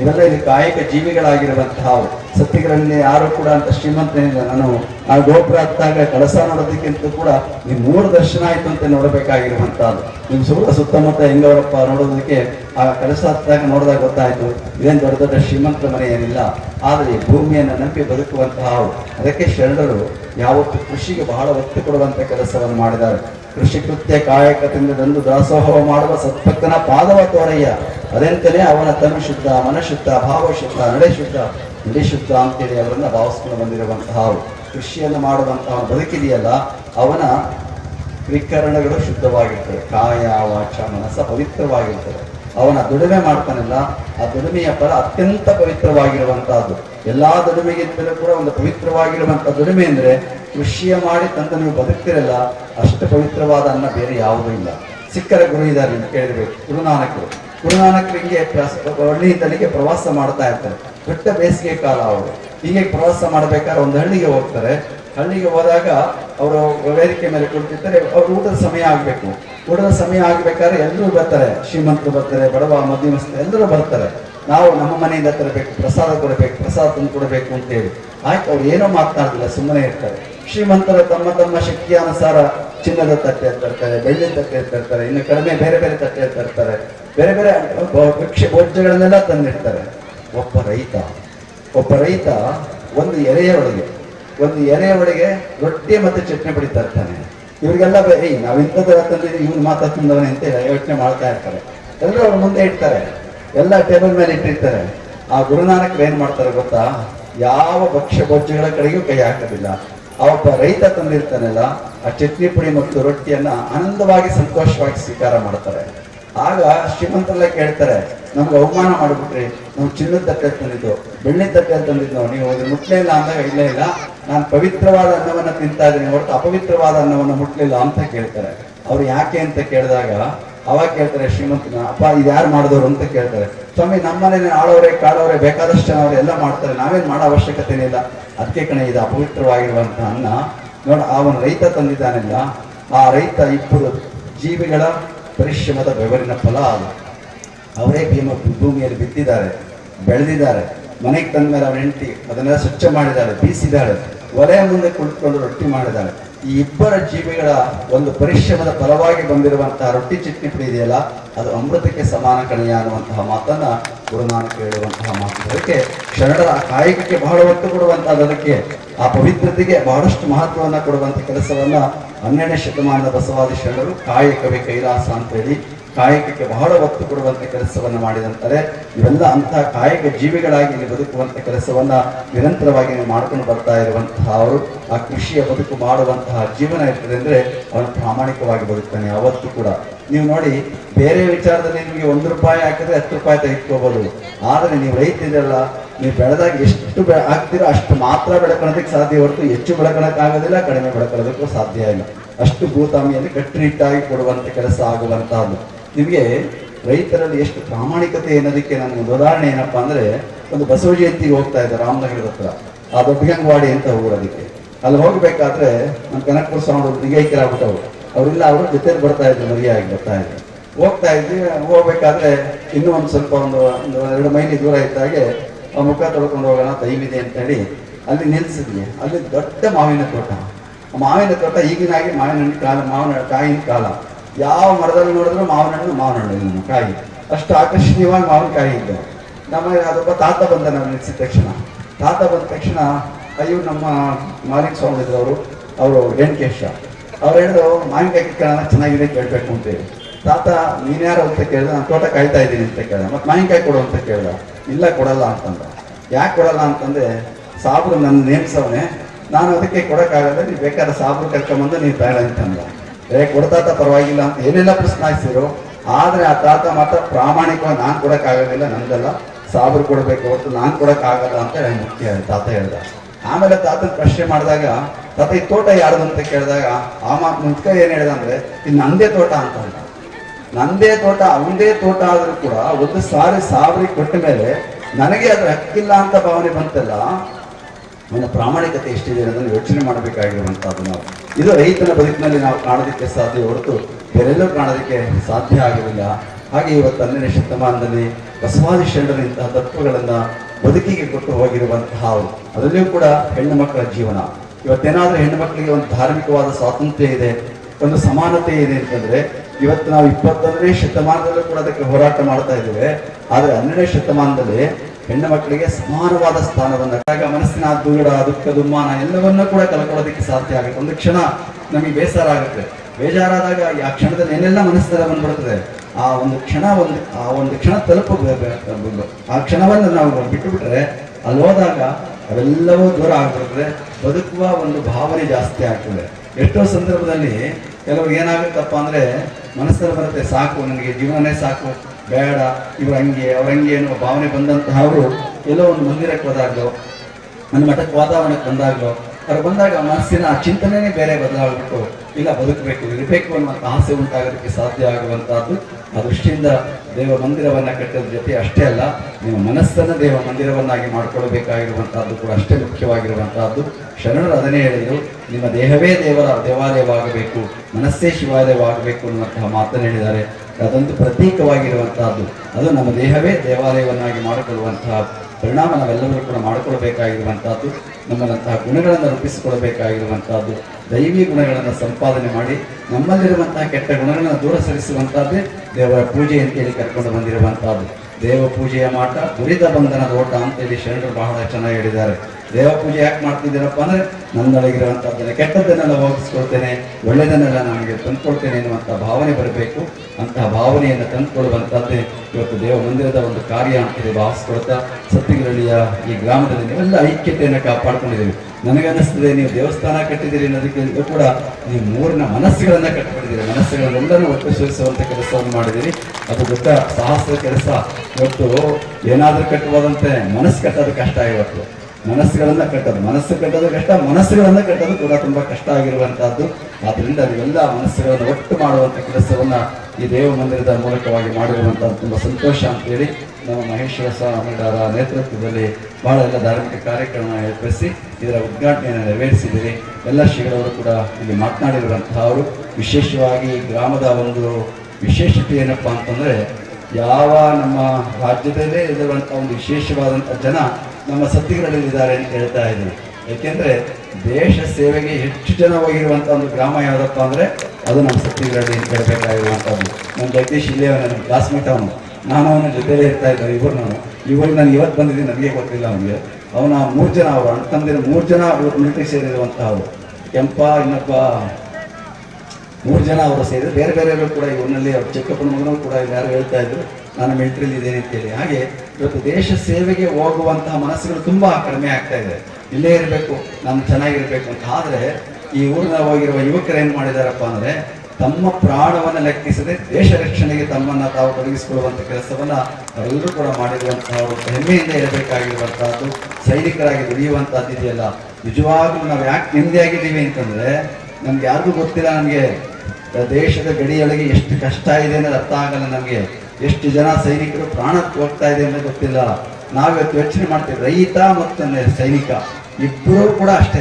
Speaker 1: ಇವೆಲ್ಲ ಇಲ್ಲಿ ಕಾಯಕ ಜೀವಿಗಳಾಗಿರುವಂತಹ ಸತ್ಯಗಳನ್ನೇ ಯಾರು ಕೂಡ ಅಂತ ಶ್ರೀಮಂತನಿಲ್ಲ ನಾನು ಆ ಗೋಪುರ ಹತ್ತಾಗ ಕಳಸ ನೋಡೋದಕ್ಕಿಂತ ಕೂಡ ನಿಮ್ ಮೂರು ದರ್ಶನ ಆಯ್ತು ಅಂತ ನೋಡಬೇಕಾಗಿರುವಂತಹದ್ದು. ನಿಮ್ ಸುತ್ತ ಸುತ್ತಮುತ್ತ ಹೆಂಗವರಪ್ಪ ನೋಡೋದಕ್ಕೆ ಆ ಕಳಸ ಹತ್ತಾಗ ನೋಡಿದಾಗ ಗೊತ್ತಾಯ್ತು, ಇದೇನ್ ದೊಡ್ಡ ದೊಡ್ಡ ಶ್ರೀಮಂತ ಮನೆ ಏನಿಲ್ಲ. ಆದರೆ ಭೂಮಿಯನ್ನು ನಂಬಿ ಬದುಕುವಂತಹ ಅದಕ್ಕೆ ಶರಣರು ಯಾವತ್ತು ಕೃಷಿಗೆ ಬಹಳ ಒತ್ತು ಕೊಡುವಂತ ಕೆಲಸವನ್ನು ಮಾಡಿದ್ದಾರೆ. ಕೃಷಿ ಕೃತ್ಯ ಕಾಯಕದಿಂದ ತಂದು ದಾಸೋಹ ಮಾಡುವ ಸತ್ಪಕ್ತನ ಪಾದವ ತೋರಯ್ಯ. ಅದೆಂತಲೇ ಅವನ ತನು ಶುದ್ಧ ಮನಶುದ್ಧ ಭಾವ ಶುದ್ಧ, ನಡೆ ಶುದ್ಧ, ನುಡಿ ಶುದ್ಧ ಅಂತೇಳಿ ಅವರನ್ನ ಭಾವಿಸ್ಕೊಂಡು ಬಂದಿರುವಂತಹ ಕೃಷಿಯನ್ನು ಮಾಡುವಂತಹ ಬದುಕಿದೆಯಲ್ಲ, ಅವನ ವಿಕರಣಗಳು ಶುದ್ಧವಾಗಿರ್ತವೆ. ಕಾಯ, ವಾಚ, ಮನಸ್ಸ ಪವಿತ್ರವಾಗಿರ್ತವೆ. ಅವನ ದುಡಿಮೆ ಮಾಡ್ತಾನಲ್ಲ, ಆ ದುಡಿಮೆಯ ಫಲ ಅತ್ಯಂತ ಪವಿತ್ರವಾಗಿರುವಂತಹದ್ದು. ಎಲ್ಲಾ ದುಡಿಮೆಗಿಂತಲೂ ಕೂಡ ಒಂದು ಪವಿತ್ರವಾಗಿರುವಂತಹ ದುಡಿಮೆ ಅಂದ್ರೆ ಕೃಷಿಯ ಮಾಡಿ ತಂದು ನೀವು ಬದುಕ್ತಿರಲ್ಲ, ಅಷ್ಟು ಪವಿತ್ರವಾದ ಅನ್ನ ಬೇರೆ ಯಾವುದೂ ಇಲ್ಲ. ಸಿಕ್ಕರ ಗುರು ಇದ್ದಾರೆ ಅಂತ ಕೇಳಿರ್ಬೇಕು. ಗುರುನಾನಕರು ಗುರುನಾನಕರಿಗೆ ಹಳ್ಳಿಯಿಂದಲಿಗೆ ಪ್ರವಾಸ ಮಾಡ್ತಾ ಇರ್ತಾರೆ. ದೊಡ್ಡ ಬೇಸಿಗೆ ಕಾಲ ಅವರು. ಹೀಗೆ ಪ್ರವಾಸ ಮಾಡ್ಬೇಕಾದ್ರೆ ಒಂದು ಹಳ್ಳಿಗೆ ಹೋಗ್ತಾರೆ. ಹಳ್ಳಿಗೆ ಹೋದಾಗ ಅವರು ವೇದಿಕೆ ಮೇಲೆ ಕುಳಿತಿರ್ತಾರೆ. ಅವ್ರು ಊಟದ ಸಮಯ ಆಗಬೇಕು. ಊಟದ ಸಮಯ ಆಗ್ಬೇಕಾದ್ರೆ ಎಲ್ಲರೂ ಬರ್ತಾರೆ. ಶ್ರೀಮಂತರು ಬರ್ತಾರೆ, ಬಡವ ಮಧ್ಯಮಸ್ಥ ಎಲ್ಲರೂ ಬರ್ತಾರೆ. ನಾವು ನಮ್ಮ ಮನೆಯಿಂದ ತರಬೇಕು, ಪ್ರಸಾದ ಕೊಡಬೇಕು ಪ್ರಸಾದ ತಂದು ಕೊಡಬೇಕು ಅಂತೇಳಿ. ಆಯ್ತು, ಅವ್ರು ಏನೋ ಮಾತಾಡಲಿಲ್ಲ ಸುಮ್ಮನೆ ಇರ್ತಾರೆ. ಶ್ರೀಮಂತರ ತಮ್ಮ ತಮ್ಮ ಶಕ್ತಿಯ ಅನುಸಾರ ಚಿನ್ನದ ತಟ್ಟೆ ತರ್ತಾರೆ, ಬೆಳ್ಳಿ ತಟ್ಟೆ ತರ್ತಾರೆ, ಇನ್ನು ಕಡಿಮೆ ಬೇರೆ ಬೇರೆ ತಟ್ಟೆ ತರ್ತಾರೆ. ಬೇರೆ ಬೇರೆ ವೃಕ್ಷ, ಭೋಜ್ಯಗಳನ್ನೆಲ್ಲ ತಂದಿರ್ತಾರೆ. ಒಬ್ಬ ರೈತ ಒಬ್ಬ ರೈತ ಒಂದು ಎರೆಯ ಒಳಗೆ ಒಂದು ಎರೆಯ ಒಳಗೆ ರೊಟ್ಟಿ ಮತ್ತು ಚಟ್ನಿ ಪುಡಿ ತರ್ತಾನೆ. ಇವರಿಗೆಲ್ಲ ಏಯ್ ನಾವು ಇಂಥದ್ದೆಲ್ಲ ತಂದಿದ್ದೀವಿ, ಇವನು ಮಾತಾ ತಿಂದವನೇ ಅಂತ ಯೋಚನೆ ಮಾಡ್ತಾ ಇರ್ತಾರೆ. ಎಲ್ಲರೂ ಅವ್ರ ಮುಂದೆ ಇಡ್ತಾರೆ. ಎಲ್ಲ ಟೇಬಲ್ ಮೇಲೆ ಇಟ್ಟಿರ್ತಾರೆ. ಆ ಗುರುನಾನಕರು ಏನ್ ಮಾಡ್ತಾರೆ ಗೊತ್ತಾ? ಯಾವ ಭಕ್ಷ್ಯ ಭೋಜ್ಯಗಳ ಕಡೆಗೂ ಕೈ ಹಾಕೋದಿಲ್ಲ. ಆ ಒಬ್ಬ ರೈತ ತಂದಿರ್ತಾನಲ್ಲ, ಆ ಚಟ್ನಿ ಪುಡಿ ಮತ್ತು ರೊಟ್ಟಿಯನ್ನ ಆನಂದವಾಗಿ ಸಂತೋಷವಾಗಿ ಸ್ವೀಕಾರ ಮಾಡ್ತಾರೆ. ಆಗ ಶ್ರೀಮಂತರೆಲ್ಲ ಕೇಳ್ತಾರೆ, ನಮ್ಗೆ ಅವಮಾನ ಮಾಡಿಬಿಟ್ರಿ. ನಾವು ಚಿನ್ನದ ತಟ್ಟೆ ತಂದಿದ್ದು, ಬೆಳ್ಳಿ ತಟ್ಟೆ ತಂದಿದ್ದು, ನೀವು ಅದ್ರ ಮುಟ್ಲೇ ಇಲ್ಲ ಅಂದಾಗ, ಇಲ್ಲೇ ಇಲ್ಲ, ನಾನು ಪವಿತ್ರವಾದ ಅನ್ನವನ್ನ ತಿಂತಾ ಇದ್ದೀನಿ ಹೊರತು ಅಪವಿತ್ರವಾದ ಅನ್ನವನ್ನು ಮುಟ್ಲಿಲ್ಲ ಅಂತ ಕೇಳ್ತಾರೆ. ಅವ್ರು ಯಾಕೆ ಅಂತ ಕೇಳಿದಾಗ ಅವಾಗ ಕೇಳ್ತಾರೆ ಶ್ರೀಮಂತನ ಅಪ್ಪ, ಇದು ಯಾರು ಮಾಡಿದವರು? ಅಂತ ಕೇಳ್ತಾರೆ. ಸ್ವಾಮಿ ನಮ್ಮನೆ ಆಳೋರೆ, ಕಾಳೋರೆ, ಬೇಕಾದಷ್ಟು ಜನ ಎಲ್ಲ ಮಾಡ್ತಾರೆ. ನಾವೇನ್ ಮಾಡೋ ಅವಶ್ಯಕತೆ ಇಲ್ಲ. ಅದಕ್ಕೆ ಕಣೆ, ಇದು ಅಪವಿತ್ರವಾಗಿರುವಂತಹ ಅನ್ನ, ನೋಡ ಅವನ ರೈತ ತಂದಿದ್ದಾನೆಲ್ಲ, ಆ ರೈತ ಇಬ್ಬರು ಜೀವಿಗಳ ಪರಿಶ್ರಮದ ಬೆವರಿನ ಫಲ ಅದು. ಅವರೇ ಭೀಮ ಭೂಮಿಯಲ್ಲಿ ಬಿತ್ತಿದ್ದಾರೆ ಬೆಳೆದಿದ್ದಾರೆ. ಮನೆಗೆ ತಂದ ಮೇಲೆ ಅವನ ಹೆಂಡತಿ ಅದನ್ನೆಲ್ಲ ಸ್ವಚ್ಛ ಮಾಡಿದ್ದಾಳೆ ಬೀಸಿದ್ದಾಳೆ ಒಲೆಯ ಮುಂದೆ ಕುಳಿತುಕೊಂಡು ರೊಟ್ಟಿ ಮಾಡಿದ್ದಾಳೆ ಈ ಇಬ್ಬರ ಜೀವಿಗಳ ಒಂದು ಪರಿಶ್ರಮದ ಫಲವಾಗಿ ಬಂದಿರುವಂತಹ ರೊಟ್ಟಿ ಚಟ್ನಿ ಪುಡಿ ಇದೆಯಲ್ಲ, ಅದು ಅಮೃತಕ್ಕೆ ಸಮಾನ ಕಣೆಯ ಅನ್ನುವಂತಹ ಮಾತನ್ನ ಗುರುನಾನಕ ಹೇಳುವಂತಹ ಮಾತು ಅದಕ್ಕೆ ಶರಣರ ಕಾಯಕಕ್ಕೆ ಬಹಳ ಒತ್ತು ಕೊಡುವಂತಹದಕ್ಕೆ ಅದಕ್ಕೆ, ಆ ಪವಿತ್ರತೆಗೆ ಬಹಳಷ್ಟು ಮಹತ್ವವನ್ನು ಕೊಡುವಂತಹ ಕೆಲಸವನ್ನ ಹನ್ನೆರಡನೇ ಶತಮಾನದ ಬಸವಾದಿ ಶರಣರು ಕಾಯಕವೇ ಕೈಲಾಸ ಅಂತ ಹೇಳಿ ಕಾಯಕಕ್ಕೆ ಬಹಳ ಒತ್ತು ಕೊಡುವಂತ ಕೆಲಸವನ್ನ ಮಾಡಿದಂತಾರೆ. ಇವೆಲ್ಲ ಅಂತಹ ಕಾಯಕ ಜೀವಿಗಳಾಗಿ ಇಲ್ಲಿ ಬದುಕುವಂತ ಕೆಲಸವನ್ನ ನಿರಂತರವಾಗಿ ನೀವು ಮಾಡ್ಕೊಂಡು ಬರ್ತಾ ಇರುವಂತಹ ಅವರು ಆ ಕೃಷಿಯ ಬದುಕು ಮಾಡುವಂತಹ ಜೀವನ ಇರ್ತದೆ ಅಂದ್ರೆ ಅವನು ಪ್ರಾಮಾಣಿಕವಾಗಿ ಬದುಕ್ತಾನೆ ಅವತ್ತು ಕೂಡ. ನೀವು ನೋಡಿ, ಬೇರೆ ವಿಚಾರದಲ್ಲಿ ನಿಮಗೆ ಒಂದು ರೂಪಾಯಿ ಹಾಕಿದ್ರೆ ಹತ್ತು ರೂಪಾಯಿ ತೆಗೆದುಕೋಬಹುದು ಆದರೆ ನೀವು ರೈತ ನೀವು ಬೆಳೆದಾಗ ಎಷ್ಟು ಬೆ ಆಗ್ತೀರೋ ಅಷ್ಟು ಮಾತ್ರ ಬೆಳ್ಕೊಳ್ಳೋದಕ್ಕೆ ಸಾಧ್ಯ ಹೊರತು ಹೆಚ್ಚು ಬೆಳ್ಕೊಳಕ್ಕಾಗೋದಿಲ್ಲ ಕಡಿಮೆ ಬೆಳ್ಕೊಳ್ಳೋದಕ್ಕೂ ಸಾಧ್ಯ ಇಲ್ಲ. ಅಷ್ಟು ಭೂತಾಮಿಯಲ್ಲಿ ಕಟ್ಟುನಿಟ್ಟಾಗಿ ಕೊಡುವಂತ ಕೆಲಸ ಆಗುವಂತಹದ್ದು. ನಿಮಗೆ ರೈತರಲ್ಲಿ ಎಷ್ಟು ಪ್ರಾಮಾಣಿಕತೆ ಅನ್ನೋದಕ್ಕೆ ನನಗೆ ಒಂದು ಉದಾಹರಣೆ ಏನಪ್ಪ ಅಂದರೆ ಒಂದು ಬಸವ ಜಯಂತಿಗೆ ಹೋಗ್ತಾ ಇದ್ದೆ ರಾಮನಗರದ ಹತ್ರ, ಆ ದೊಡ್ಡಗಂಗವಾಡಿ ಅಂತ ಊರದಕ್ಕೆ ಅಲ್ಲಿ ಹೋಗ್ಬೇಕಾದ್ರೆ ನಮ್ಮ ಕನಕಪುರ ಸ್ವಾಮಿ ನಿಗೈಕರಾಗ್ಬಿಟ್ಟವ್ರು ಅವರೆಲ್ಲ ಅವರು ಜೊತೆ ಬರ್ತಾ ಇದ್ರು ಮರಿಯಾಗಿ ಬರ್ತಾ ಇದ್ರು. ಹೋಗ್ತಾ ಇದ್ವಿ, ಹೋಗ್ಬೇಕಾದ್ರೆ ಇನ್ನೂ ಒಂದು ಸ್ವಲ್ಪ ಒಂದು ಒಂದು ಎರಡು ಮೈಲಿ ದೂರ ಇದ್ದಾಗೆ ಆ ಮುಖ ತೊಳ್ಕೊಂಡು ಹೋಗೋಣ ಟೈಮ್ ಅಂತೇಳಿ ಅಲ್ಲಿ ನಿಲ್ಲಿಸಿದ್ವಿ ಅಲ್ಲಿ ದೊಡ್ಡ ಮಾವಿನ ತೋಟ. ಮಾವಿನ ತೋಟ ಈಗಿನಾಗಿ ಮಾವಿನ ಕಾಲ, ಮಾವಿನ ಕಾಯಿನ ಕಾಲ. ಯಾವ ಮರದಲ್ಲಿ ನೋಡಿದ್ರು ಮಾವಿನ ಹಣ್ಣು ಮಾವಿನ ಹಣ್ಣು. ಕಾಯಿ. ಅಷ್ಟು ಆಕರ್ಷಣೀಯವಾಗಿ ಮಾವಿನಕಾಯಿ ಇದ್ದ ನಮಗೆ ಅದೊಬ್ಬ ತಾತ ಬಂದ ನಾವು ನಿಲ್ಲಿಸಿದ ತಕ್ಷಣ. ತಾತ ಬಂದ ತಕ್ಷಣ ಅಯ್ಯೋ, ನಮ್ಮ ಮಾಲಿಕ ಸ್ವಾಮಿ ಇದ್ರವರು ಅವರು ವೆಂಕೇಶ ಅವ್ರು ಹೇಳಿದ್ರು, ಮಾವಿನಕಾಯಿ ಕಿತ್ಕೊಳ್ಳೋಣ, ಚೆನ್ನಾಗಿದೆ ಕೇಳಬೇಕು ಅಂತೇಳಿ ತಾತ ನೀನ್ಯಾರು ಅಂತ ಕೇಳಿದ? ನಾನು ತೋಟ ಕಾಯ್ತಾ ಇದ್ದೀನಿ ಅಂತ ಕೇಳಿದೆ. ಮತ್ತು ಮಾವಿನಕಾಯಿ ಕೊಡು ಅಂತ ಕೇಳಿದ. ಇಲ್ಲ, ಕೊಡಲ್ಲ ಅಂತಂದ. ಯಾಕೆ ಕೊಡಲ್ಲ ಅಂತಂದ್ರೆ, ಸಾಬ್ರು ನನ್ನ ನೇಮಿಸವನೇ. ನಾನು ಅದಕ್ಕೆ ಕೊಡೋಕ್ಕಾಗಲ್ಲ ನೀವು ಬೇಕಾದ ಸಾಬ್ರು ಕರ್ಕೊಂಬಂದು ನೀವು ಬೇಡ ಅಂತಂದ. ಏ ಕೊಡ್ತಾತ ಪರವಾಗಿಲ್ಲ. ಏನೆಲ್ಲ ಪ್ರಶ್ನೆ ಹಾಕ್ಸಿರು ಆದ್ರೆ ಆ ತಾತ ಮಾತ್ರ ಪ್ರಾಮಾಣಿಕವಾಗಿ ನಾನು ಕೊಡಕ್ಕಾಗೋದಿಲ್ಲ ನಂದಲ್ಲ ಸಾಬ್ರು ಕೊಡಬೇಕು ಹೊರತು ನಾನು ಕೊಡಕ್ಕಾಗಲ್ಲ ಅಂತ ಹೇಳಿ ಮುಖ್ಯ ತಾತ ಹೇಳ್ದ. ಆಮೇಲೆ ತಾತನ ಪ್ರಶ್ನೆ ಮಾಡಿದಾಗ, ತಾತ, ಈ ತೋಟ ಯಾರ್ದು ಅಂತ ಕೇಳಿದಾಗ, ಆ ಮಾತು ಮುಂಚೆ ಏನ್ ಹೇಳ್ದ ಅಂದ್ರೆ ಇದು ನಂದೇ ತೋಟ ಅಂತ. ನಂದೇ ತೋಟ, ಅವಂದೇ ತೋಟ ಆದ್ರೂ ಕೂಡ ಒಂದು ಸಾರಿ ಸಾವಿರ ಕೊಟ್ಟ ಮೇಲೆ ನನಗೆ ಅದ್ರ ಹಕ್ಕಿಲ್ಲ ಅಂತ ಭಾವನೆ ಬಂತಲ್ಲ ಅವನ ಪ್ರಾಮಾಣಿಕತೆ ಎಷ್ಟಿದೆ ಅನ್ನೋದನ್ನು ಯೋಚನೆ ಮಾಡಬೇಕಾಗಿರುವಂತಹದ್ದು ನಾವು. ಇದು ರೈತನ ಬದುಕಿನಲ್ಲಿ ನಾವು ಕಾಣೋದಕ್ಕೆ ಸಾಧ್ಯ ಹೊರತು ಬೇರೆಲ್ಲೂ ಕಾಣೋದಕ್ಕೆ ಸಾಧ್ಯ ಆಗಿರಲಿಲ್ಲ. ಹಾಗೆ ಇವತ್ತು ಹನ್ನೆರಡನೇ ಶತಮಾನದಲ್ಲಿ ಬಸವಾದಿ ಶರಣರು ಇಂತಹ ತತ್ವಗಳನ್ನ ಬದುಕಿಗೆ ಕೊಟ್ಟು ಹೋಗಿರುವಂತಹ ಅದರಲ್ಲಿಯೂ ಕೂಡ ಹೆಣ್ಣು ಮಕ್ಕಳ ಜೀವನ. ಇವತ್ತೇನಾದರೂ ಹೆಣ್ಣು ಮಕ್ಕಳಿಗೆ ಒಂದು ಧಾರ್ಮಿಕವಾದ ಸ್ವಾತಂತ್ರ್ಯ ಇದೆ, ಒಂದು ಸಮಾನತೆ ಇದೆ ಅಂತಂದ್ರೆ, ಇವತ್ತು ನಾವು ಇಪ್ಪತ್ತೊಂದನೇ ಶತಮಾನದಲ್ಲೂ ಕೂಡ ಅದಕ್ಕೆ ಹೋರಾಟ ಮಾಡ್ತಾ ಇದ್ದೇವೆ. ಆದರೆ ಹನ್ನೆರಡನೇ ಶತಮಾನದಲ್ಲಿ ಹೆಣ್ಣು ಮಕ್ಕಳಿಗೆ ಸಮಾನವಾದ ಸ್ಥಾನವನ್ನು ಮನಸ್ಸಿನ ದುಗುಡ ದುಃಖ ದುಮ್ಮಾನ ಎಲ್ಲವನ್ನೂ ಕೂಡ ಕಲ್ಕೊಳ್ಳೋದಕ್ಕೆ ಸಾಧ್ಯ ಆಗುತ್ತೆ. ಒಂದು ಕ್ಷಣ ನಮಗೆ ಬೇಸರ ಆಗುತ್ತೆ ಬೇಜಾರಾದಾಗ ಆ ಕ್ಷಣದಲ್ಲಿ ಏನೆಲ್ಲ ಮನಸ್ಸಿನಲ್ಲಿ ಬಂದ್ಬಿಡ್ತದೆ ಆ ಒಂದು ಕ್ಷಣ ಒಂದು, ಆ ಒಂದು ಕ್ಷಣ ತಲುಪಬೇಕು ಆ ಕ್ಷಣವನ್ನು ನಾವು ಬಿಟ್ಟು ಬಿಟ್ಟರೆ ಅಲ್ಲಿ ಹೋದಾಗ ಅವೆಲ್ಲವೂ ದೂರ ಆಗ್ಬಿಡ್ತದೆ ಬದುಕುವ ಒಂದು ಭಾವನೆ ಜಾಸ್ತಿ ಆಗ್ತದೆ. ಎಷ್ಟೋ ಸಂದರ್ಭದಲ್ಲಿ ಕೆಲವ್ರಿಗೆ ಏನಾಗುತ್ತಪ್ಪ ಅಂದರೆ ಮನಸ್ಸಲ್ಲಿ ಬರುತ್ತೆ, ಸಾಕು, ನನಗೆ ಜೀವನೇ ಸಾಕು ಬೇಡ, ಇವ್ರು ಹಂಗೆ, ಅವ್ರ ಹಂಗೆ ಅನ್ನುವ ಭಾವನೆ ಬಂದಂತಹ ಅವರು ಎಲ್ಲೋ ಒಂದು ಮಂದಿರಕ್ಕೆ ಹೋದಾಗ್ಲೋ ನನ್ನ ಮಠಕ್ಕೆ ವಾತಾವರಣಕ್ಕೆ ಬಂದಾಗ್ಲೋ ಅವ್ರು ಬಂದಾಗ ಮನಸ್ಸಿನ ಚಿಂತನೆನೇ ಬೇರೆ ಬದಲಾಗಬೇಕು ಇಲ್ಲ ಬದುಕಬೇಕು, ಇರಬೇಕು ಅನ್ನೋ ಆಸೆ ಉಂಟಾಗೋದಕ್ಕೆ ಸಾಧ್ಯ ಆಗುವಂತಹದ್ದು ಆ ದೃಷ್ಟಿಯಿಂದ ದೇವ ಮಂದಿರವನ್ನ ಕಟ್ಟೋದ್ರ ಜೊತೆ ಅಷ್ಟೇ ಅಲ್ಲ, ನಿಮ್ಮ ಮನಸ್ಸನ್ನ ದೇವ ಮಂದಿರವನ್ನಾಗಿ ಮಾಡ್ಕೊಳ್ಬೇಕಾಗಿರುವಂತಹದ್ದು ಕೂಡ ಅಷ್ಟೇ ಮುಖ್ಯವಾಗಿರುವಂತಹದ್ದು ಶರಣರು ಅದನ್ನೇ ಹೇಳಿದರು, ನಿಮ್ಮ ದೇಹವೇ ದೇವರ ದೇವಾಲಯವಾಗಬೇಕು, ಮನಸ್ಸೇ ಶಿವಾಲಯವಾಗಬೇಕು ಅನ್ನುವಂತಹ ಮಾತನ್ನು ಹೇಳಿದ್ದಾರೆ. ಅದೊಂದು ಪ್ರತೀಕವಾಗಿರುವಂತಹದ್ದು ಅದು ನಮ್ಮ ದೇಹವೇ ದೇವಾಲಯವನ್ನಾಗಿ ಮಾಡಿಕೊಳ್ಳುವಂತಹ ಪರಿಣಾಮ ನಾವೆಲ್ಲರೂ ಕೂಡ ಮಾಡಿಕೊಳ್ಬೇಕಾಗಿರುವಂತಹದ್ದು ನಮ್ಮಲ್ಲಂತಹ ಗುಣಗಳನ್ನು ರೂಪಿಸಿಕೊಳ್ಬೇಕಾಗಿರುವಂತಹದ್ದು ದೈವಿ ಗುಣಗಳನ್ನು ಸಂಪಾದನೆ ಮಾಡಿ, ನಮ್ಮಲ್ಲಿರುವಂತಹ ಕೆಟ್ಟ ಗುಣಗಳನ್ನು ದೂರ ಸರಿಸುವಂತಹದ್ದೇ ದೇವರ ಪೂಜೆ ಅಂತೇಳಿ ಕರ್ಕೊಂಡು ಬಂದಿರುವಂಥದ್ದು. ದೇವ ಪೂಜೆಯ ಮಾಟ, ದುರಿತ ಬಂಧನದ ಓಟ ಅಂತೇಳಿ ಶರಣರು ಬಹಳ ಚೆನ್ನಾಗಿ ಹೇಳಿದ್ದಾರೆ. ದೇವ ಪೂಜೆ ಯಾಕೆ ಮಾಡ್ತಿದ್ದೀರಪ್ಪ ಅಂದ್ರೆ ನನ್ನೊಳಗಿರುವಂತಹದ್ದನ್ನ ಕೆಟ್ಟದ್ದನ್ನೆಲ್ಲ ಹೋಗಿಸ್ಕೊಳ್ತೇನೆ, ಒಳ್ಳೆಯದನ್ನೆಲ್ಲ ನನಗೆ ತಂದುಕೊಡ್ತೇನೆ ಎನ್ನುವಂಥ ಭಾವನೆ ಬರಬೇಕು. ಅಂತಹ ಭಾವನೆಯನ್ನು ತಂದುಕೊಳ್ಳುವಂಥದ್ದೇ ಇವತ್ತು ದೇವ ಮಂದಿರದ ಒಂದು ಕಾರ್ಯ ಅಂತೇಳಿ ಭಾವಿಸ್ಕೊಳ್ತಾ ಸತ್ತಿಗರಳ್ಳಿಯ ಈ ಗ್ರಾಮದಲ್ಲಿ ನೀವೆಲ್ಲ ಐಕ್ಯತೆಯನ್ನು ಕಾಪಾಡ್ಕೊಂಡಿದ್ದೀವಿ. ನನಗನ್ನಿಸ್ತದೆ ನೀವು ದೇವಸ್ಥಾನ ಕಟ್ಟಿದ್ದೀರಿ ಅನ್ನೋದಕ್ಕೆ ಕೂಡ ನೀವು ಮೂರಿನ ಮನಸ್ಸುಗಳನ್ನ ಕಟ್ಟಿಬಿಟ್ಟಿದ್ದೀರಿ. ಮನಸ್ಸುಗಳನ್ನೆಲ್ಲರೂ ಒಟ್ಟು ಸೇರಿಸುವಂತ ಕೆಲಸವನ್ನು ಮಾಡಿದ್ದೀರಿ. ಅದು ದೊಡ್ಡ ಸಾಹಸದ ಕೆಲಸ. ಇವತ್ತು ಏನಾದರೂ ಕಟ್ಟುವುದಂತೆ ಮನಸ್ಸು ಕಟ್ಟೋದು ಕಷ್ಟ ಇವತ್ತು. ಮನಸ್ಸುಗಳನ್ನ ಕಟ್ಟೋದು ಮನಸ್ಸು ಕಟ್ಟೋದು ಕಷ್ಟ ಮನಸ್ಸುಗಳನ್ನ ಕಟ್ಟೋದು ಕೂಡ ತುಂಬಾ ಕಷ್ಟ ಆಗಿರುವಂತಹದ್ದು. ಆದ್ರಿಂದ ಎಲ್ಲ ಮನಸ್ಸುಗಳನ್ನು ಒಟ್ಟು ಮಾಡುವಂತ ಕೆಲಸವನ್ನ ಈ ದೇವ ಮಂದಿರದ ಮೂಲಕವಾಗಿ ಮಾಡಿರುವಂಥದ್ದು ತುಂಬಾ ಸಂತೋಷ ಅಂತ ಹೇಳಿ ನಮ್ಮ ಮಹೇಶ್ವರ ಸ್ವಾಮಿಗಳ ನೇತೃತ್ವದಲ್ಲಿ ಬಹಳ ಎಲ್ಲ ಧಾರ್ಮಿಕ ಕಾರ್ಯಕ್ರಮ ಏರ್ಪಡಿಸಿ ಇದರ ಉದ್ಘಾಟನೆಯನ್ನು ನೆರವೇರಿಸಿದ್ದೀರಿ. ಎಲ್ಲ ಶ್ರೀಗಳವರು ಕೂಡ ಇಲ್ಲಿ ಮಾತನಾಡಿರುವಂತಹ ಅವರು ವಿಶೇಷವಾಗಿ ಗ್ರಾಮದ ಒಂದು ವಿಶೇಷತೆ ಏನಪ್ಪ ಅಂತಂದ್ರೆ ಯಾವ ನಮ್ಮ ರಾಜ್ಯದಲ್ಲೇ ಇರುವಂತಹ ಒಂದು ವಿಶೇಷವಾದಂತಹ ಜನ ನಮ್ಮ ಸತ್ತಿಗರಲ್ಲಿ ಇದ್ದಾರೆ ಅಂತ ಹೇಳ್ತಾ ಇದ್ದೀನಿ. ಯಾಕೆಂದ್ರೆ ದೇಶ ಸೇವೆಗೆ ಹೆಚ್ಚು ಜನ ಹೋಗಿರುವಂತ ಒಂದು ಗ್ರಾಮ ಯಾವುದಪ್ಪ ಅಂದ್ರೆ ಅದು ನಮ್ಮ ಸತ್ತಿಗಳಲ್ಲಿ ಅಂತ ನಮ್ಮ ಜಗದೀಶ್ ಇಲ್ಲೇ ನನ್ನ ಕ್ಲಾಸ್ಮೇಟ್ ಅವನು. ನಾನು ಅವನ ಜೊತೆಲೇ ಇರ್ತಾ ಇದ್ದೆ ಇವರು ನಾನು. ಇವರು ನಾನು ಇವತ್ತು ಬಂದಿದ್ದೀನಿ, ನನಗೆ ಗೊತ್ತಿಲ್ಲ ಅವನಿಗೆ. ಅವನ ಮೂರು ಜನ, ಅವರು ಅಣ್ಣ ತಂದಿರ ಮೂರು ಜನ ಇವರು ಮಿಲಿಟರಿ ಸೇರಿರುವಂತಹವರು ಕೆಂಪ, ಇನ್ನೊಬ್ಬ ಮೂರು ಜನ ಅವರು ಸೇರಿದ್ರು ಬೇರೆ ಬೇರೆಯವರು ಕೂಡ ಇವನಲ್ಲಿ ಅವ್ರ ಚಿಕ್ಕಪ್ಪನ ಮಗನೂ ಕೂಡ ಯಾರು ಹೇಳ್ತಾ ಇದ್ರು. ನಾನು ಮಿಲಿಟರಿಲಿ ಇದ್ದೇನೆ ಅಂತೇಳಿ ಹಾಗೆ ಇವತ್ತು ದೇಶ ಸೇವೆಗೆ ಹೋಗುವಂತಹ ಮನಸ್ಸುಗಳು ತುಂಬ ಕಡಿಮೆ ಆಗ್ತಾ ಇದೆ. ಇಲ್ಲೇ ಇರಬೇಕು, ನಾನು ಚೆನ್ನಾಗಿರ್ಬೇಕು ಅಂತ. ಆದ್ರೆ ಈ ಊರಿನ ಹೋಗಿರುವ ಯುವಕರು ಏನು ಮಾಡಿದಾರಪ್ಪ ಅಂದ್ರೆ, ತಮ್ಮ ಪ್ರಾಣವನ್ನ ಲೆಕ್ಕಿಸದೆ ದೇಶ ರಕ್ಷಣೆಗೆ ತಮ್ಮನ್ನ ತಾವು ತೊಡಗಿಸಿಕೊಳ್ಳುವಂಥ ಕೆಲಸವನ್ನ ಅವರೆಲ್ಲರೂ ಕೂಡ ಮಾಡಿರುವಂತಹ ಹೆಮ್ಮೆಯಿಂದ ಇರಬೇಕಾಗಿರುವಂತಹದ್ದು, ಸೈನಿಕರಾಗಿ ದುಡಿಯುವಂಥದ್ದು ಇದೆಯಲ್ಲ. ನಿಜವಾಗ್ಲೂ ನಾವು ಯಾಕೆ ನೆಮ್ಮದಿಯಾಗಿದ್ದೀವಿ ಅಂತಂದ್ರೆ, ನಮ್ಗೆ ಯಾರಿಗೂ ಗೊತ್ತಿಲ್ಲ ನನಗೆ ದೇಶದ ಗಡಿಯೊಳಗೆ ಎಷ್ಟು ಕಷ್ಟ ಇದೆ ಅನ್ನೋದು ಅರ್ಥ ಆಗಲ್ಲ ನಮಗೆ. ಎಷ್ಟು ಜನ ಸೈನಿಕರು ಪ್ರಾಣ ಹೋಗ್ತಾ ಇದೆ ಅನ್ನೋದು ಗೊತ್ತಿಲ್ಲ. ನಾವಿವತ್ತು ಯೋಚನೆ ಮಾಡ್ತೀವಿ, ರೈತ ಮತ್ತು ಸೈನಿಕ ಇಬ್ಬರೂ ಕೂಡ ಅಷ್ಟೇ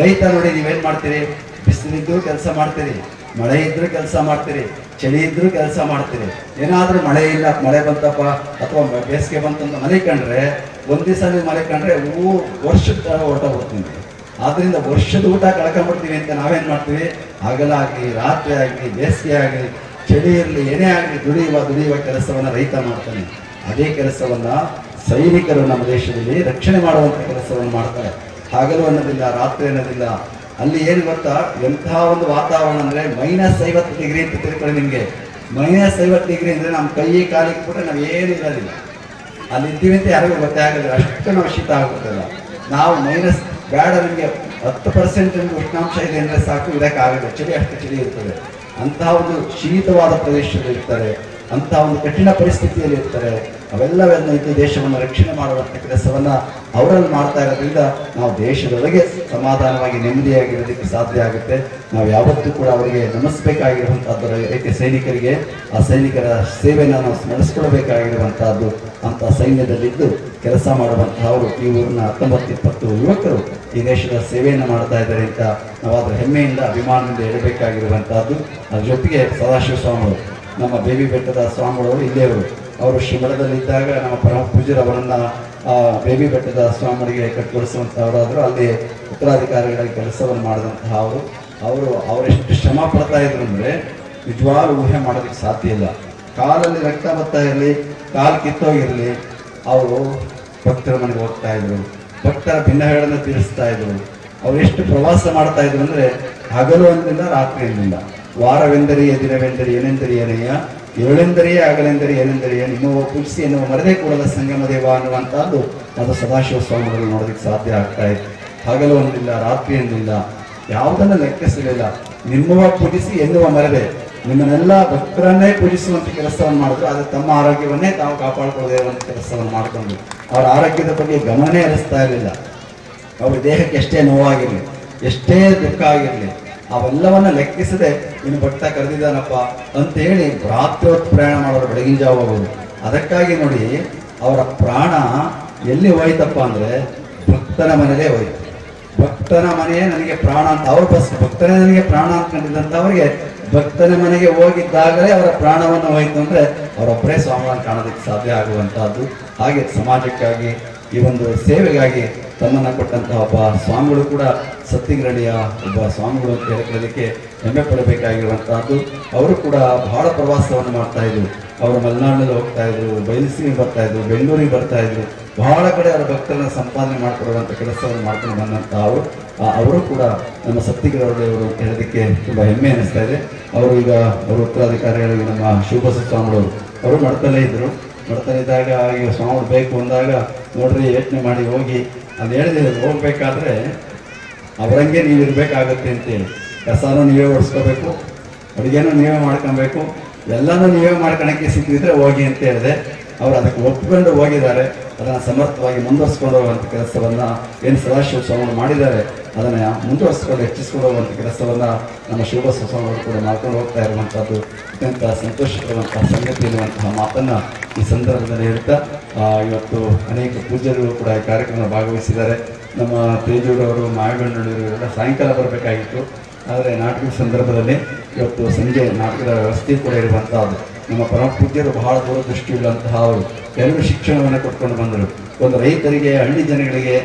Speaker 1: ರೈತ ನೋಡಿ ನೀವೇನು ಮಾಡ್ತೀರಿ? ಬಿಸಿಲಿದ್ದರೂ ಕೆಲಸ ಮಾಡ್ತೀರಿ, ಮಳೆ ಇದ್ದರೂ ಕೆಲಸ ಮಾಡ್ತೀರಿ, ಚಳಿ ಇದ್ದರೂ ಕೆಲಸ ಮಾಡ್ತೀರಿ. ಏನಾದರೂ ಮಳೆ ಇಲ್ಲ, ಮಳೆ ಬಂತಪ್ಪ, ಅಥವಾ ಬೇಸಿಗೆ ಬಂತಂತ ಮನೆ ಕಂಡ್ರೆ, ಒಂದು ದಿವಸ ನೀವು ಮಳೆ ಕಂಡ್ರೆ ಹೂ ವರ್ಷದ ಊಟ ಹೋಗ್ತೀನಿ ಆದ್ದರಿಂದ ವರ್ಷದ ಊಟ ಕಳ್ಕೊಂಡ್ಬಿಡ್ತೀವಿ ಅಂತ ನಾವೇನು ಮಾಡ್ತೀವಿ? ಹಗಲಾಗಲಿ, ರಾತ್ರಿ ಆಗಲಿ, ಬೇಸಿಗೆ ಆಗಲಿ ಚಳಿ ಇರಲಿ ಏನೇ ಆಗಲಿ ದುಡಿಯುವ ದುಡಿಯುವ ಕೆಲಸವನ್ನು ರೈತ ಮಾಡ್ತಾನೆ. ಅದೇ ಕೆಲಸವನ್ನು ಸೈನಿಕರು ನಮ್ಮ ದೇಶದಲ್ಲಿ ರಕ್ಷಣೆ ಮಾಡುವಂಥ ಕೆಲಸವನ್ನು ಮಾಡ್ತಾರೆ. ಹಗಲು ಅನ್ನೋದಿಲ್ಲ, ರಾತ್ರಿ ಅನ್ನೋದಿಲ್ಲ. ಅಲ್ಲಿ ಏನು ಗೊತ್ತಾ? ಎಂಥ ಒಂದು ವಾತಾವರಣ ಅಂದ್ರೆ ಮೈನಸ್ ಐವತ್ತು ಡಿಗ್ರಿ ಅಂತ ತಿಳ್ಕೊಳ್ಳಿ ನಿಮಗೆ. ಮೈನಸ್ ಐವತ್ತು ಡಿಗ್ರಿ ಅಂದರೆ ನಮ್ಮ ಕೈ ಕಾಲಿಗೆ ಕೂಡ ನಾವು ಏನು ಇರೋದಿಲ್ಲ. ಅಲ್ಲಿ ಇದ್ದೀವಿ ಅಂತ ಯಾರಿಗೂ ಗೊತ್ತೇ ಆಗೋದಿಲ್ಲ ಅಷ್ಟು ನಾವು ಶೀತ ಆಗುತ್ತಲ್ಲ ನಾವು ಮೈನಸ್ ಬೇಡ ನಮಗೆ ಹತ್ತು ಪರ್ಸೆಂಟ್ ಉಷ್ಣಾಂಶ ಇದೆ ಅಂದರೆ ಸಾಕು, ಇರೋಕ್ಕಾಗಲ್ಲ. ಚಳಿ ಅಷ್ಟು ಚಳಿ ಇರ್ತದೆ. ಅಂತಹ ಒಂದು ಶೀತವಾದ ಪ್ರದೇಶದಲ್ಲಿ ಇರ್ತಾರೆ ಅಂತಹ ಒಂದು ಕಠಿಣ ಪರಿಸ್ಥಿತಿಯಲ್ಲಿ ಇರ್ತಾರೆ. ಅವೆಲ್ಲವೆಲ್ಲ ಇದ್ದು ದೇಶವನ್ನು ರಕ್ಷಣೆ ಮಾಡುವಂಥ ಕೆಲಸವನ್ನು ಅವರಲ್ಲಿ ಮಾಡ್ತಾ ಇರೋದ್ರಿಂದ ನಾವು ದೇಶದೊಳಗೆ ಸಮಾಧಾನವಾಗಿ ನೆಮ್ಮದಿಯಾಗಿರೋದಕ್ಕೆ ಸಾಧ್ಯ ಆಗುತ್ತೆ. ನಾವು ಯಾವತ್ತೂ ಕೂಡ ಅವರಿಗೆ ನಮಿಸ್ಬೇಕಾಗಿರುವಂತಹದ್ದು ರೈತ ಸೈನಿಕರಿಗೆ, ಆ ಸೈನಿಕರ ಸೇವೆಯನ್ನು ನಾವು ಸ್ಮರಿಸ್ಕೊಳ್ಬೇಕಾಗಿರುವಂತಹದ್ದು ಅಂತ ಸೈನ್ಯದಲ್ಲಿದ್ದು ಕೆಲಸ ಮಾಡುವಂಥವರು ಈ ಊರಿನ ಹತ್ತೊಂಬತ್ತು ಇಪ್ಪತ್ತು ಯುವಕರು ಈ ದೇಶದ ಸೇವೆಯನ್ನು ಮಾಡ್ತಾ ಇದ್ದಾರೆ ಅಂತ ನಾವು ಅದರ ಹೆಮ್ಮೆಯಿಂದ ಅಭಿಮಾನದಿಂದ ಹೇಳಬೇಕಾಗಿರುವಂತಹದ್ದು. ಅದ್ರ ಜೊತೆಗೆ ಸದಾಶಿವ ಸ್ವಾಮಿಗಳು ನಮ್ಮ ಬೇಬಿ ಬೆಟ್ಟದ ಸ್ವಾಮಿಗಳು ಇಲ್ಲೇವರು ಅವರು ಶಿಬಿರದಲ್ಲಿದ್ದಾಗ ನಮ್ಮ ಪರಮ ಆ ಬೇಬಿ ಬೆಟ್ಟದ ಸ್ವಾಮಿಗಳಿಗೆ ಕಟ್ಟಿಕೊಡಿಸುವಂತಹವರಾದ್ರು. ಅಲ್ಲಿ ಉತ್ತರಾಧಿಕಾರಿಗಳಾಗಿ ಕೆಲಸವನ್ನು ಮಾಡಿದಂತಹ ಅವರು. ಅವರು ಅವರೆಷ್ಟು ಶ್ರಮ ಪಡ್ತಾ ಇದ್ರು ಅಂದರೆ ನಿಜವಾಗ್ಲೂ ಊಹೆ ಮಾಡೋದಕ್ಕೆ ಸಾಧ್ಯ ಇಲ್ಲ. ಕಾಲಲ್ಲಿ ರಕ್ತ ಬರ್ತಾ ಇರಲಿ, ಕಾಲು ಕಿತ್ತೋಗಿರಲಿ, ಅವರು ಭಕ್ತರ ಮನೆಗೆ ಹೋಗ್ತಾ ಇದ್ರು. ಭಕ್ತರ ಭಿನ್ನಗಳನ್ನು ತೀರಿಸ್ತಾ ಇದ್ರು. ಅವ್ರು ಎಷ್ಟು ಪ್ರವಾಸ ಮಾಡ್ತಾ ಇದ್ರು ಅಂದ್ರೆ ಹಗಲು ಅಂದಿಲ್ಲ ರಾತ್ರಿ ಅಂದಿಲ್ಲ ವಾರವೆಂದರಿಯೇ ದಿನವೆಂದರೆ ಏನೆಂದರೆ ಏನಯ್ಯ ಏಳೆಂದರಿಯೇ ಆಗಲೆಂದರೆ ಏನೆಂದರೆ ನಿಮ್ಮ ಪುಲ್ಸಿ ಎನ್ನುವ ಮರದೇ ಕೂಡದ ಸಂಗಮ ದೇವ ಅನ್ನುವಂತಹದ್ದು ಅದು ಸದಾಶಿವ ಸ್ವಾಮಿಗಳು ನೋಡೋದಕ್ಕೆ ಸಾಧ್ಯ ಆಗ್ತಾ ಇತ್ತು ಹಗಲು ಅಂದಿಲ್ಲ ರಾತ್ರಿ ಅಂದಿಲ್ಲ ಯಾವುದನ್ನ ಲೆಕ್ಕಿಸಲಿಲ್ಲ. ನಿಮ್ಮವ ಪೂಜಿಸಿ ಎನ್ನುವ ಮರದೆ ನಿಮ್ಮನ್ನೆಲ್ಲ ಭಕ್ತರನ್ನೇ ಪೂಜಿಸುವಂತ ಕೆಲಸವನ್ನು ಮಾಡಿದ್ರು, ಆದರೆ ತಮ್ಮ ಆರೋಗ್ಯವನ್ನೇ ತಾವು ಕಾಪಾಡಿಕೊಳ್ಳದೇ ಇರುವಂತ ಕೆಲಸವನ್ನು ಮಾಡಿಕೊಂಡು ಅವರ ಆರೋಗ್ಯದ ಬಗ್ಗೆ ಗಮನೇ ಹರಿಸ್ತಾ ಇರಲಿಲ್ಲ. ಅವ್ರ ದೇಹಕ್ಕೆ ಎಷ್ಟೇ ನೋವಾಗಿರಲಿ, ಎಷ್ಟೇ ದುಃಖ ಆಗಿರಲಿ, ಅವೆಲ್ಲವನ್ನ ಲೆಕ್ಕಿಸದೆ, ಇನ್ನು ಭಕ್ತ ಕರೆದಿದ್ದಾನಪ್ಪ ಅಂತ ಹೇಳಿ ರಾತ್ರಿ ಹೊತ್ತು ಪ್ರಯಾಣ ಮಾಡೋರು ಬೆಳಗಿನ ಜಾವ ಹೋಗೋದು ಅದಕ್ಕಾಗಿ ನೋಡಿ, ಅವರ ಪ್ರಾಣ ಎಲ್ಲಿ ಹೋಯ್ತಪ್ಪ ಅಂದ್ರೆ ಭಕ್ತನ ಮನೆಯಲ್ಲೇ ಹೋಯ್ತು. ಭಕ್ತನ ಮನೆಯೇ ನನಗೆ ಪ್ರಾಣ ಅಂತ, ಅವ್ರ ಬಸ್ ಭಕ್ತನೇ ನನಗೆ ಪ್ರಾಣ ಅಂದ್ಕೊಂಡಿದ್ದಂಥವ್ರಿಗೆ ಭಕ್ತನ ಮನೆಗೆ ಹೋಗಿದ್ದಾಗಲೇ ಅವರ ಪ್ರಾಣವನ್ನು ಹೋಯಿತು ಅಂದ್ರೆ ಅವರೊಬ್ಬರೇ ಸ್ವಾಮಿಗಳನ್ನು ಕಾಣೋದಕ್ಕೆ ಸಾಧ್ಯ ಆಗುವಂತಹದ್ದು. ಹಾಗೆ ಸಮಾಜಕ್ಕಾಗಿ ಈ ಒಂದು ಸೇವೆಗಾಗಿ ತಮ್ಮನ್ನು ಕೊಟ್ಟಂತಹ ಒಬ್ಬ ಸ್ವಾಮಿಗಳು ಕೂಡ ಸತ್ತಿಗರಳಿಯ ಒಬ್ಬ ಸ್ವಾಮಿಗಳು ಅಂತ ಹೇಳ್ಕೊಳ್ಳೋದಕ್ಕೆ ಹೆಮ್ಮೆ ಪಡಬೇಕಾಗಿರುವಂತಹದ್ದು. ಅವರು ಕೂಡ ಬಹಳ ಪ್ರವಾಸವನ್ನು ಮಾಡ್ತಾ ಇದ್ರು. ಅವರು ಮಲೆನಾಡಿನಲ್ಲಿ ಹೋಗ್ತಾ ಇದ್ರು ಬಯಲುಸೀಮೆ ಬರ್ತಾ ಇದ್ರು, ಬೆಂಗಳೂರಿಗೆ ಬರ್ತಾ ಇದ್ರು. ಬಹಳ ಕಡೆ ಅವರ ಭಕ್ತರನ್ನ ಸಂಪಾದನೆ ಮಾಡಿಕೊಡುವಂಥ ಕೆಲಸವನ್ನು ಮಾಡ್ಕೊಂಡು ಬಂದಂಥ ಅವರು ಅವರು ಕೂಡ ನಮ್ಮ ಸತ್ತಿಗರವರು ಕೇಳೋದಕ್ಕೆ ತುಂಬ ಹೆಮ್ಮೆ ಅನ್ನಿಸ್ತಾ ಇದೆ. ಅವರು ಈಗ, ಅವರು ಉತ್ತರಾಧಿಕಾರಿಗಳಿಗೆ ನಮ್ಮ ಶಿವಬಸ ಸ್ವಾಮಿಗಳು ಅವರು ಮಾಡ್ತಲೇ ಇದ್ದರು ಮಾಡ್ತಾ ಇದ್ದಾಗ ಈಗ ಸ್ವಾಮಿಗಳು ಬೇಕು ಅಂದಾಗ ನೋಡ್ರಿ ಯೋಚನೆ ಮಾಡಿ ಹೋಗಿ. ಅಲ್ಲಿ ಹೇಳಿದೆ, ಹೋಗಬೇಕಾದ್ರೆ ಅವರಂಗೆ ನೀವು ಇರಬೇಕಾಗತ್ತೆ ಅಂತೇಳಿ. ಕಸನೂ ನೀವೇ ಓಡಿಸ್ಕೋಬೇಕು, ಅಡುಗೆನೂ ನೀವೇ ಮಾಡ್ಕೊಬೇಕು. ಎಲ್ಲನೂ ನೀವೇ ಮಾಡ್ಕೊಳಕ್ಕೆ ಸಿಕ್ಕಿದ್ರೆ ಹೋಗಿ ಅಂತ ಹೇಳಿದೆ. ಅವ್ರು ಅದಕ್ಕೆ ಒಪ್ಪಿಕೊಂಡು ಹೋಗಿದ್ದಾರೆ. ಅದನ್ನು ಸಮರ್ಥವಾಗಿ ಮುಂದುವರಿಸ್ಕೊಂಡು ಹೋಗುವಂಥ ಕೆಲಸವನ್ನು ಏನು ಸದಾಶಿವ ಸ್ವಾಮಿಗಳು ಮಾಡಿದ್ದಾರೆ. ಅದನ್ನು ಮುಂದುವರಿಸ್ಕೊಂಡು ಹೆಚ್ಚಿಸ್ಕೊಂಡು ಹೋಗುವಂಥ ಕೆಲಸವನ್ನು ನಮ್ಮ ಶಿವಬಸವ ಸ್ವಾಮಿಗಳು ಕೂಡ ಮಾಡ್ಕೊಂಡು ಹೋಗ್ತಾ ಇರುವಂಥದ್ದು ಅತ್ಯಂತ ಸಂತೋಷಕರವಂತಹ ಸಂಗತಿ ಎನ್ನುವಂತಹ ಮಾತನ್ನು ಈ ಸಂದರ್ಭದಲ್ಲಿ ಹೇಳ್ತಾ ಇವತ್ತು ಅನೇಕ ಪೂಜ್ಯರು ಕೂಡ ಈ ಕಾರ್ಯಕ್ರಮ ಭಾಗವಹಿಸಿದ್ದಾರೆ. ನಮ್ಮ ತೇಜೂರವರು ಎಲ್ಲ ಸಾಯಂಕಾಲ ಬರಬೇಕಾಗಿತ್ತು. ಆದರೆ ನಾಟಕದ ಸಂದರ್ಭದಲ್ಲಿ ಇವತ್ತು ಸಂಜೆ ನಾಟಕದ ವ್ಯವಸ್ಥೆ ಕೂಡ ಇರುವಂತಹದ್ದು. ನಮ್ಮ ಪರಮ ಪೂಜ್ಯರು ಬಹಳ ದೂರದೃಷ್ಟಿಯುಳ್ಳಂತಹ ಅವರು ಎಲ್ಲರೂ ಶಿಕ್ಷಣವನ್ನು ಕೊಟ್ಕೊಂಡು ಬಂದರು. ಒಂದು ರೈತರಿಗೆ, ಹಳ್ಳಿ ಜನಗಳಿಗೆ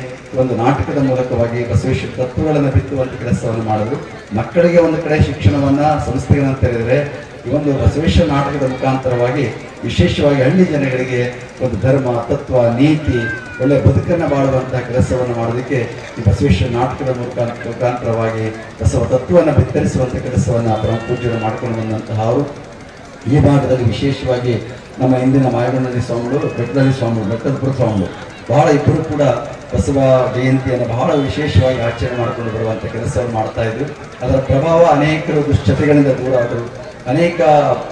Speaker 1: ಒಂದು ನಾಟಕದ ಮೂಲಕವಾಗಿ ಬಸವೇಶ್ವರ ತತ್ವಗಳನ್ನು ಬಿತ್ತುವಂಥ ಕೆಲಸವನ್ನು ಮಾಡಿದ್ರು. ಮಕ್ಕಳಿಗೆ ಒಂದು ಕಡೆ ಶಿಕ್ಷಣವನ್ನು, ಸಂಸ್ಥೆಗಳನ್ನು ತೆರೆದರೆ ಈ ಒಂದು ಬಸವೇಶ್ವರ ನಾಟಕದ ಮುಖಾಂತರವಾಗಿ ವಿಶೇಷವಾಗಿ ಹಳ್ಳಿ ಜನಗಳಿಗೆ ಒಂದು ಧರ್ಮ, ತತ್ವ, ನೀತಿ, ಒಳ್ಳೆ ಬದುಕನ್ನು ಬಾಳುವಂಥ ಕೆಲಸವನ್ನು ಮಾಡೋದಕ್ಕೆ ಈ ಬಸವೇಶ್ವರ ನಾಟಕದ ಮುಖಾಂತರ ಮುಖಾಂತರವಾಗಿ ಬಸವ ತತ್ವವನ್ನು ಬಿತ್ತರಿಸುವಂಥ ಕೆಲಸವನ್ನು ಪರಮ ಪೂಜ್ಯರು ಮಾಡಿಕೊಂಡು ಬಂದಂತಹ ಅವರು. ಈ ಭಾಗದಲ್ಲಿ ವಿಶೇಷವಾಗಿ ನಮ್ಮ ಹಿಂದಿನ ಮಾಯಗಣ್ಣಿ ಸ್ವಾಮಿಗಳು ಬೆಟ್ಟದಲ್ಲಿ ಸ್ವಾಮಿಗಳು, ಬೆಟ್ಟದಪುರ ಸ್ವಾಮಿಗಳು, ಬಹಳ ಇಬ್ಬರು ಕೂಡ ಬಸವ ಜಯಂತಿಯನ್ನು ಬಹಳ ವಿಶೇಷವಾಗಿ ಆಚರಣೆ ಮಾಡಿಕೊಂಡು ಬರುವಂಥ ಕೆಲಸವನ್ನು ಮಾಡ್ತಾ ಇದ್ರು. ಅದರ ಪ್ರಭಾವ ಅನೇಕರು ದುಶ್ಚತೆಗಳಿಂದ ದೂರ ಆದರು, ಅನೇಕ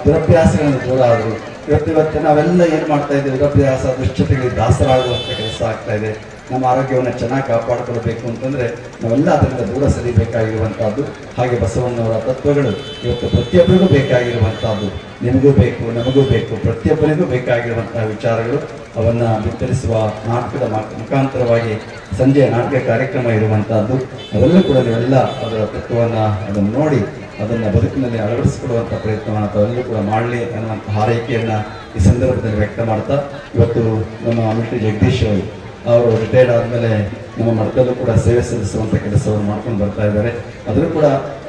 Speaker 1: ದುರಭ್ಯಾಸಗಳಿಂದ ದೂರ ಆದರು. ಇವತ್ತು ಇವತ್ತು ನಾವೆಲ್ಲ ಏನು ಮಾಡ್ತಾ ಇದ್ದೀವಿ? ದುರಭ್ಯಾಸ ದುಶ್ಚತೆಗಳಿಗೆ ದಾಸರಾಗುವಂಥ ಕೆಲಸ ಆಗ್ತಾ ಇದೆ. ನಮ್ಮ ಆರೋಗ್ಯವನ್ನು ಚೆನ್ನಾಗಿ ಕಾಪಾಡಿಕೊಳ್ಬೇಕು ಅಂತಂದರೆ ನಾವೆಲ್ಲ ಅದರಿಂದ ದೂರ ಸರಿಬೇಕಾಗಿರುವಂಥದ್ದು ಹಾಗೆ ಬಸವಣ್ಣವರ ತತ್ವಗಳು ಇವತ್ತು ಪ್ರತಿಯೊಬ್ಬರಿಗೂ ಬೇಕಾಗಿರುವಂತಹದ್ದು. ನಿಮಗೂ ಬೇಕು, ನಮಗೂ ಬೇಕು, ಪ್ರತಿಯೊಬ್ಬರಿಗೂ ಬೇಕಾಗಿರುವಂತಹ ವಿಚಾರಗಳು ಅವನ್ನ ಬಿತ್ತರಿಸುವ ನಾಟಕದ ಮುಖಾಂತರವಾಗಿ ಸಂಜೆ ನಾಟಕ ಕಾರ್ಯಕ್ರಮ ಇರುವಂತಹದ್ದು, ಅದರಲ್ಲೂ ಕೂಡ ನೀವೆಲ್ಲ ಅದರ ತತ್ವವನ್ನು ಅದನ್ನು ನೋಡಿ, ಅದನ್ನ ಬದುಕಿನಲ್ಲಿ ಅಳವಡಿಸಿಕೊಳ್ಳುವಂಥ ಪ್ರಯತ್ನವನ್ನು ಅದರಲ್ಲೂ ಕೂಡ ಮಾಡಲಿ ಅನ್ನುವಂಥ ಹಾರೈಕೆಯನ್ನ ಈ ಸಂದರ್ಭದಲ್ಲಿ ವ್ಯಕ್ತ ಮಾಡ್ತಾ, ಇವತ್ತು ನಮ್ಮ ಮಿಲಿಟರಿ ಜಗದೀಶ್ ಅವರು ರಿಟೈರ್ಡ್ ಆದಮೇಲೆ ನಮ್ಮ ಮಠದಲ್ಲೂ ಕೂಡ ಸೇವೆ ಸಲ್ಲಿಸುವಂಥ ಕೆಲಸವನ್ನು ಮಾಡ್ಕೊಂಡು ಬರ್ತಾ ಇದ್ದಾರೆ. ಅದರೂ ಕೂಡ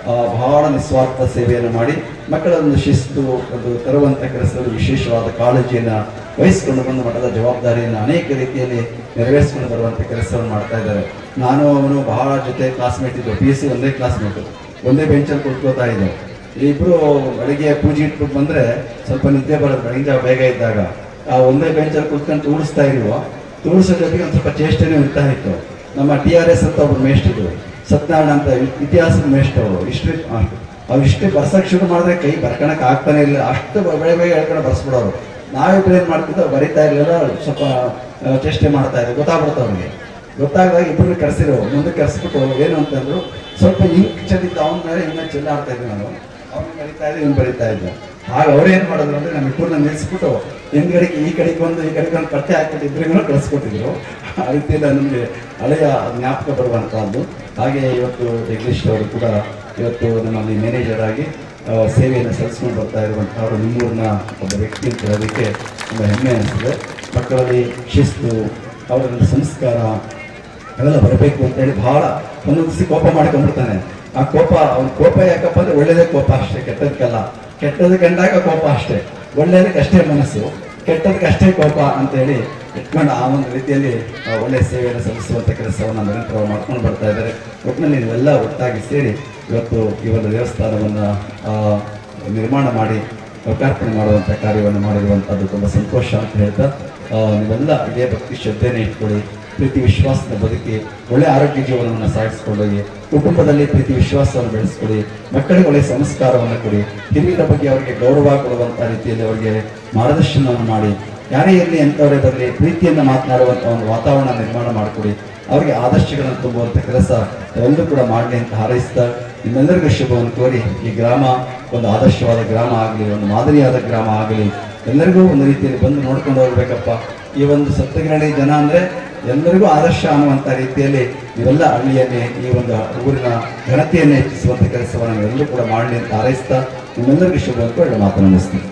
Speaker 1: ಬಹಳ ನಿಸ್ವಾರ್ಥ ಸೇವೆಯನ್ನು ಮಾಡಿ ಮಕ್ಕಳನ್ನು ಶಿಸ್ತು ಒಂದು ತರುವಂಥ ಕೆಲಸದಲ್ಲಿ ವಿಶೇಷವಾದ ಕಾಳಜಿಯನ್ನು ವಹಿಸಿಕೊಂಡು ಬಂದು ಮಠದ ಜವಾಬ್ದಾರಿಯನ್ನು ಅನೇಕ ರೀತಿಯಲ್ಲಿ ನೆರವೇರಿಸಿಕೊಂಡು ಬರುವಂಥ ಕೆಲಸವನ್ನು ಮಾಡ್ತಾ ಇದ್ದಾರೆ. ನಾನು ಅವನು ಬಹಳ ಜೊತೆ ಕ್ಲಾಸ್ಮೇಟ್ ಇದ್ದು ಪಿ ಎಸ್ ಸಿ ಒಂದೇ ಕ್ಲಾಸ್ಮೇಟು ಒಂದೇ ಬೆಂಚಲ್ಲಿ ಕೂತ್ಕೋತಾ ಇದ್ದೆ. ಇಬ್ಬರು ಬೆಳಿಗ್ಗೆ ಪೂಜೆ ಇಟ್ಬಿಟ್ಟು ಬಂದರೆ ಸ್ವಲ್ಪ ನಿದ್ದೆ ಬರೋದು ಬೆಳಗಿನ ಜಾವ ಬೇಗ ಇದ್ದಾಗ. ಆ ಒಂದೇ ಬೆಂಚಲ್ಲಿ ಕೂತ್ಕೊಂಡು ತೂಡಿಸ್ತಾ ಇರುವ ತೂಡಿಸೋ ಜೊತೆಗೆ ಒಂದು ಸ್ವಲ್ಪ ಚೇಷ್ಟೆನೂ ಇರ್ತಾ ಇತ್ತು. ನಮ್ಮ ಟಿ ಆರ್ ಎಸ್ ಅಂತ ಒಬ್ಬರು ಮೇಷ್ಟಿದ್ರು ಸತ್ಯನಾರಾಯಣ ಅಂತ ಇತಿಹಾಸದ ಮೇಷ್ಟ್ ಅವರು. ಹಿಸ್ಟ್ರಿ ಅವ್ರು ಹಿಸ್ಟ್ರಿ ಬರ್ಸಕ್ಕೆ ಶುರು ಮಾಡಿದ್ರೆ ಕೈ ಬರ್ಕೊಳಕ್ ಆಗ್ತಾನೆ ಇಲ್ಲ. ಅಷ್ಟು ಬೆಳೆ ಬೇಗ ಹೇಳ್ಕೊಂಡು ಬರ್ಸ್ಬಿಡೋರು. ನಾವಿಬ್ರು ಟ್ರೈನ್ ಮಾಡ್ತಿದ್ದೋ ಬರಿತಾ ಇರಲಿಲ್ಲ, ಸ್ವಲ್ಪ ಚೇಷ್ಟೆ ಮಾಡ್ತಾ ಇದ್ರು. ಗೊತ್ತಾಗ್ಬಿಡುತ್ತೆ ಅವ್ರಿಗೆ. ಗೊತ್ತಾಗದಾಗ ಇಬ್ಬರು ಕರೆಸಿರೋ ಮುಂದೆ ಕರೆಸ್ಬಿಟ್ಟು ಏನು ಅಂತಂದ್ರು ಸ್ವಲ್ಪ ಇಂಕ್ ಚೆಲ್ಲಿದ್ದ ಅವನ ಮೇಲೆ ಇನ್ನೂ ಚೆಲ್ಲಾಡ್ತಾ ಇದ್ದೆ ನಾನು ಅವ್ನು ಬರಿತಾ ಇದ್ದೆ ಇವ್ನು ಬರಿತಾ ಇದ್ದೆ ಆಗ ಅವ್ರು ಏನು ಮಾಡಿದ್ರು ಅಂದ್ರೆ ನಮ್ಮ ಇಬ್ಬರನ್ನ ನಿಲ್ಲಿಸ್ಬಿಟ್ಟು ಹಿಂದ್ಗಡೆಗೆ ಈ ಕಡೆಗೆ ಒಂದು ಈ ಕಡೆಗೆ ಒಂದು ಪಟ್ಟೆ ಹಾಕ್ಬಿಟ್ಟು ಇಬ್ಬರಿಗೂ ಕಳಿಸ್ಕೊಟ್ಟಿದ್ರು ಆ ರೀತಿಯಲ್ಲಿ ನಮಗೆ ಹಳೆಯ ಜ್ಞಾಪಕ ಬರುವಂತಹದ್ದು ಹಾಗೆ ಇವತ್ತು ಜಗದೀಶ್ ಅವರು ಕೂಡ ಇವತ್ತು ನಮ್ಮಲ್ಲಿ ಮ್ಯಾನೇಜರ್ ಆಗಿ ಸೇವೆಯನ್ನು ಸಲ್ಲಿಸ್ಕೊಂಡು ಬರ್ತಾ ಇರುವಂಥವ್ರು ನಿಮ್ಮೂರಿನ ಒಬ್ಬ ವ್ಯಕ್ತಿ ಅಂತ ಹೇಳೋದಕ್ಕೆ ತುಂಬ ಹೆಮ್ಮೆ ಅನಿಸ್ತದೆ ಮಕ್ಕಳಲ್ಲಿ ಶಿಸ್ತು, ಅವರಲ್ಲಿ ಸಂಸ್ಕಾರ ಅವೆಲ್ಲ ಬರಬೇಕು ಅಂತೇಳಿ ಬಹಳ ಒಂದೊಂದು ದಿವಸ ಕೋಪ ಮಾಡ್ಕೊಂಡ್ಬಿಡ್ತಾನೆ. ಆ ಕೋಪ, ಅವ್ನ ಕೋಪ ಯಾಕಪ್ಪ ಅಂದ್ರೆ ಒಳ್ಳೇದೇ ಕೋಪ ಅಷ್ಟೇ ಕೆಟ್ಟದಕ್ಕಲ್ಲ ಕೆಟ್ಟದ್ದು ಕಂಡಾಗ ಕೋಪ ಅಷ್ಟೇ. ಒಳ್ಳೇದಕ್ಕೆ ಅಷ್ಟೇ ಮನಸ್ಸು ಕೆಟ್ಟದಕ್ಕೆ ಅಷ್ಟೇ ಕೋಪ ಅಂತೇಳಿ ಇಟ್ಕೊಂಡು ಆ ಒಂದು ರೀತಿಯಲ್ಲಿ ಒಳ್ಳೆಯ ಒಳ್ಳೆ ಸೇವೆಯನ್ನು ಸಲ್ಲಿಸುವಂಥ ಕೆಲಸವನ್ನು ನಿರಂತರವಾಗಿ ಮಾಡ್ಕೊಂಡು ಬರ್ತಾ ಇದ್ದಾರೆ. ಒಟ್ಟಿನಲ್ಲಿ ಇವೆಲ್ಲ ಒಟ್ಟಾಗಿ ಸೇರಿ ಇವತ್ತು ಈ ಒಂದು ದೇವಸ್ಥಾನವನ್ನು ನಿರ್ಮಾಣ ಮಾಡಿ ಲೋಕಾರ್ಪಣೆ ಮಾಡುವಂಥ ಕಾರ್ಯವನ್ನು ಮಾಡಿರುವಂಥದ್ದು ತುಂಬ ಸಂತೋಷ ಅಂತ ಹೇಳ್ತಾ ನೀವೆಲ್ಲ ಇದೇ ಭಕ್ತಿ ಶ್ರದ್ಧೆಯನ್ನು ಇಟ್ಕೊಳ್ಳಿ, ಪ್ರೀತಿ ವಿಶ್ವಾಸದ ಬದುಕಿ, ಒಳ್ಳೆ ಆರೋಗ್ಯ ಜೀವನವನ್ನು ಸಾಗಿಸ್ಕೊಂಡೋಗಿ ಕುಟುಂಬದಲ್ಲಿ ಪ್ರೀತಿ ವಿಶ್ವಾಸವನ್ನು ಬೆಳೆಸ್ಕೊಡಿ ಮಕ್ಕಳಿಗೆ ಒಳ್ಳೆ ಸಂಸ್ಕಾರವನ್ನು ಕೊಡಿ, ಹಿರಿಯರ ಬಗ್ಗೆ ಅವರಿಗೆ ಗೌರವ ಕೊಡುವಂಥ ರೀತಿಯಲ್ಲಿ ಅವರಿಗೆ ಮಾರ್ಗದರ್ಶನವನ್ನು ಮಾಡಿ ಯಾರೇ ಇರಲಿ ಎಂಥವರೇ ಬರಲಿ ಪ್ರೀತಿಯನ್ನು ಮಾತನಾಡುವಂಥ ಒಂದು ವಾತಾವರಣ ನಿರ್ಮಾಣ ಮಾಡಿಕೊಡಿ. ಅವರಿಗೆ ಆದರ್ಶಗಳನ್ನು ತುಂಬುವಂಥ ಕೆಲಸ ಎಲ್ಲರೂ ಕೂಡ ಮಾಡಲಿ ಅಂತ ಹಾರೈಸ್ತಾ, ನಿಮ್ಮೆಲ್ಲರಿಗೂ ಶುಭವನ್ನು ಕೋರಿ ಈ ಗ್ರಾಮ ಒಂದು ಆದರ್ಶವಾದ ಗ್ರಾಮ ಆಗಲಿ, ಒಂದು ಮಾದರಿಯಾದ ಗ್ರಾಮ ಆಗಲಿ. ಎಲ್ಲರಿಗೂ ಒಂದು ರೀತಿಯಲ್ಲಿ ಬಂದು ನೋಡ್ಕೊಂಡು ಹೋಗ್ಬೇಕಪ್ಪ. ಈ ಒಂದು ಸಪ್ತಗಿರಣಿ ಜನ ಅಂದರೆ ಎಲ್ಲರಿಗೂ ಆದರ್ಶ ಅನ್ನುವಂಥ ರೀತಿಯಲ್ಲಿ ಇವೆಲ್ಲ ಹಳ್ಳಿಯನ್ನೇ ಈ ಒಂದು ಊರಿನ ಘನತೆಯನ್ನು ಹೆಚ್ಚಿಸುವಂಥ ಕೆಲಸವನ್ನು ಎಲ್ಲರೂ ಕೂಡ ಮಾಡಲಿ ಅಂತ ಹಾರೈಸ್ತಾ, ನಿಮ್ಮೆಲ್ಲರಿಗೂ ಶುಭ ಅಂತ ಮಾತನಾಡಿಸ್ತೀನಿ.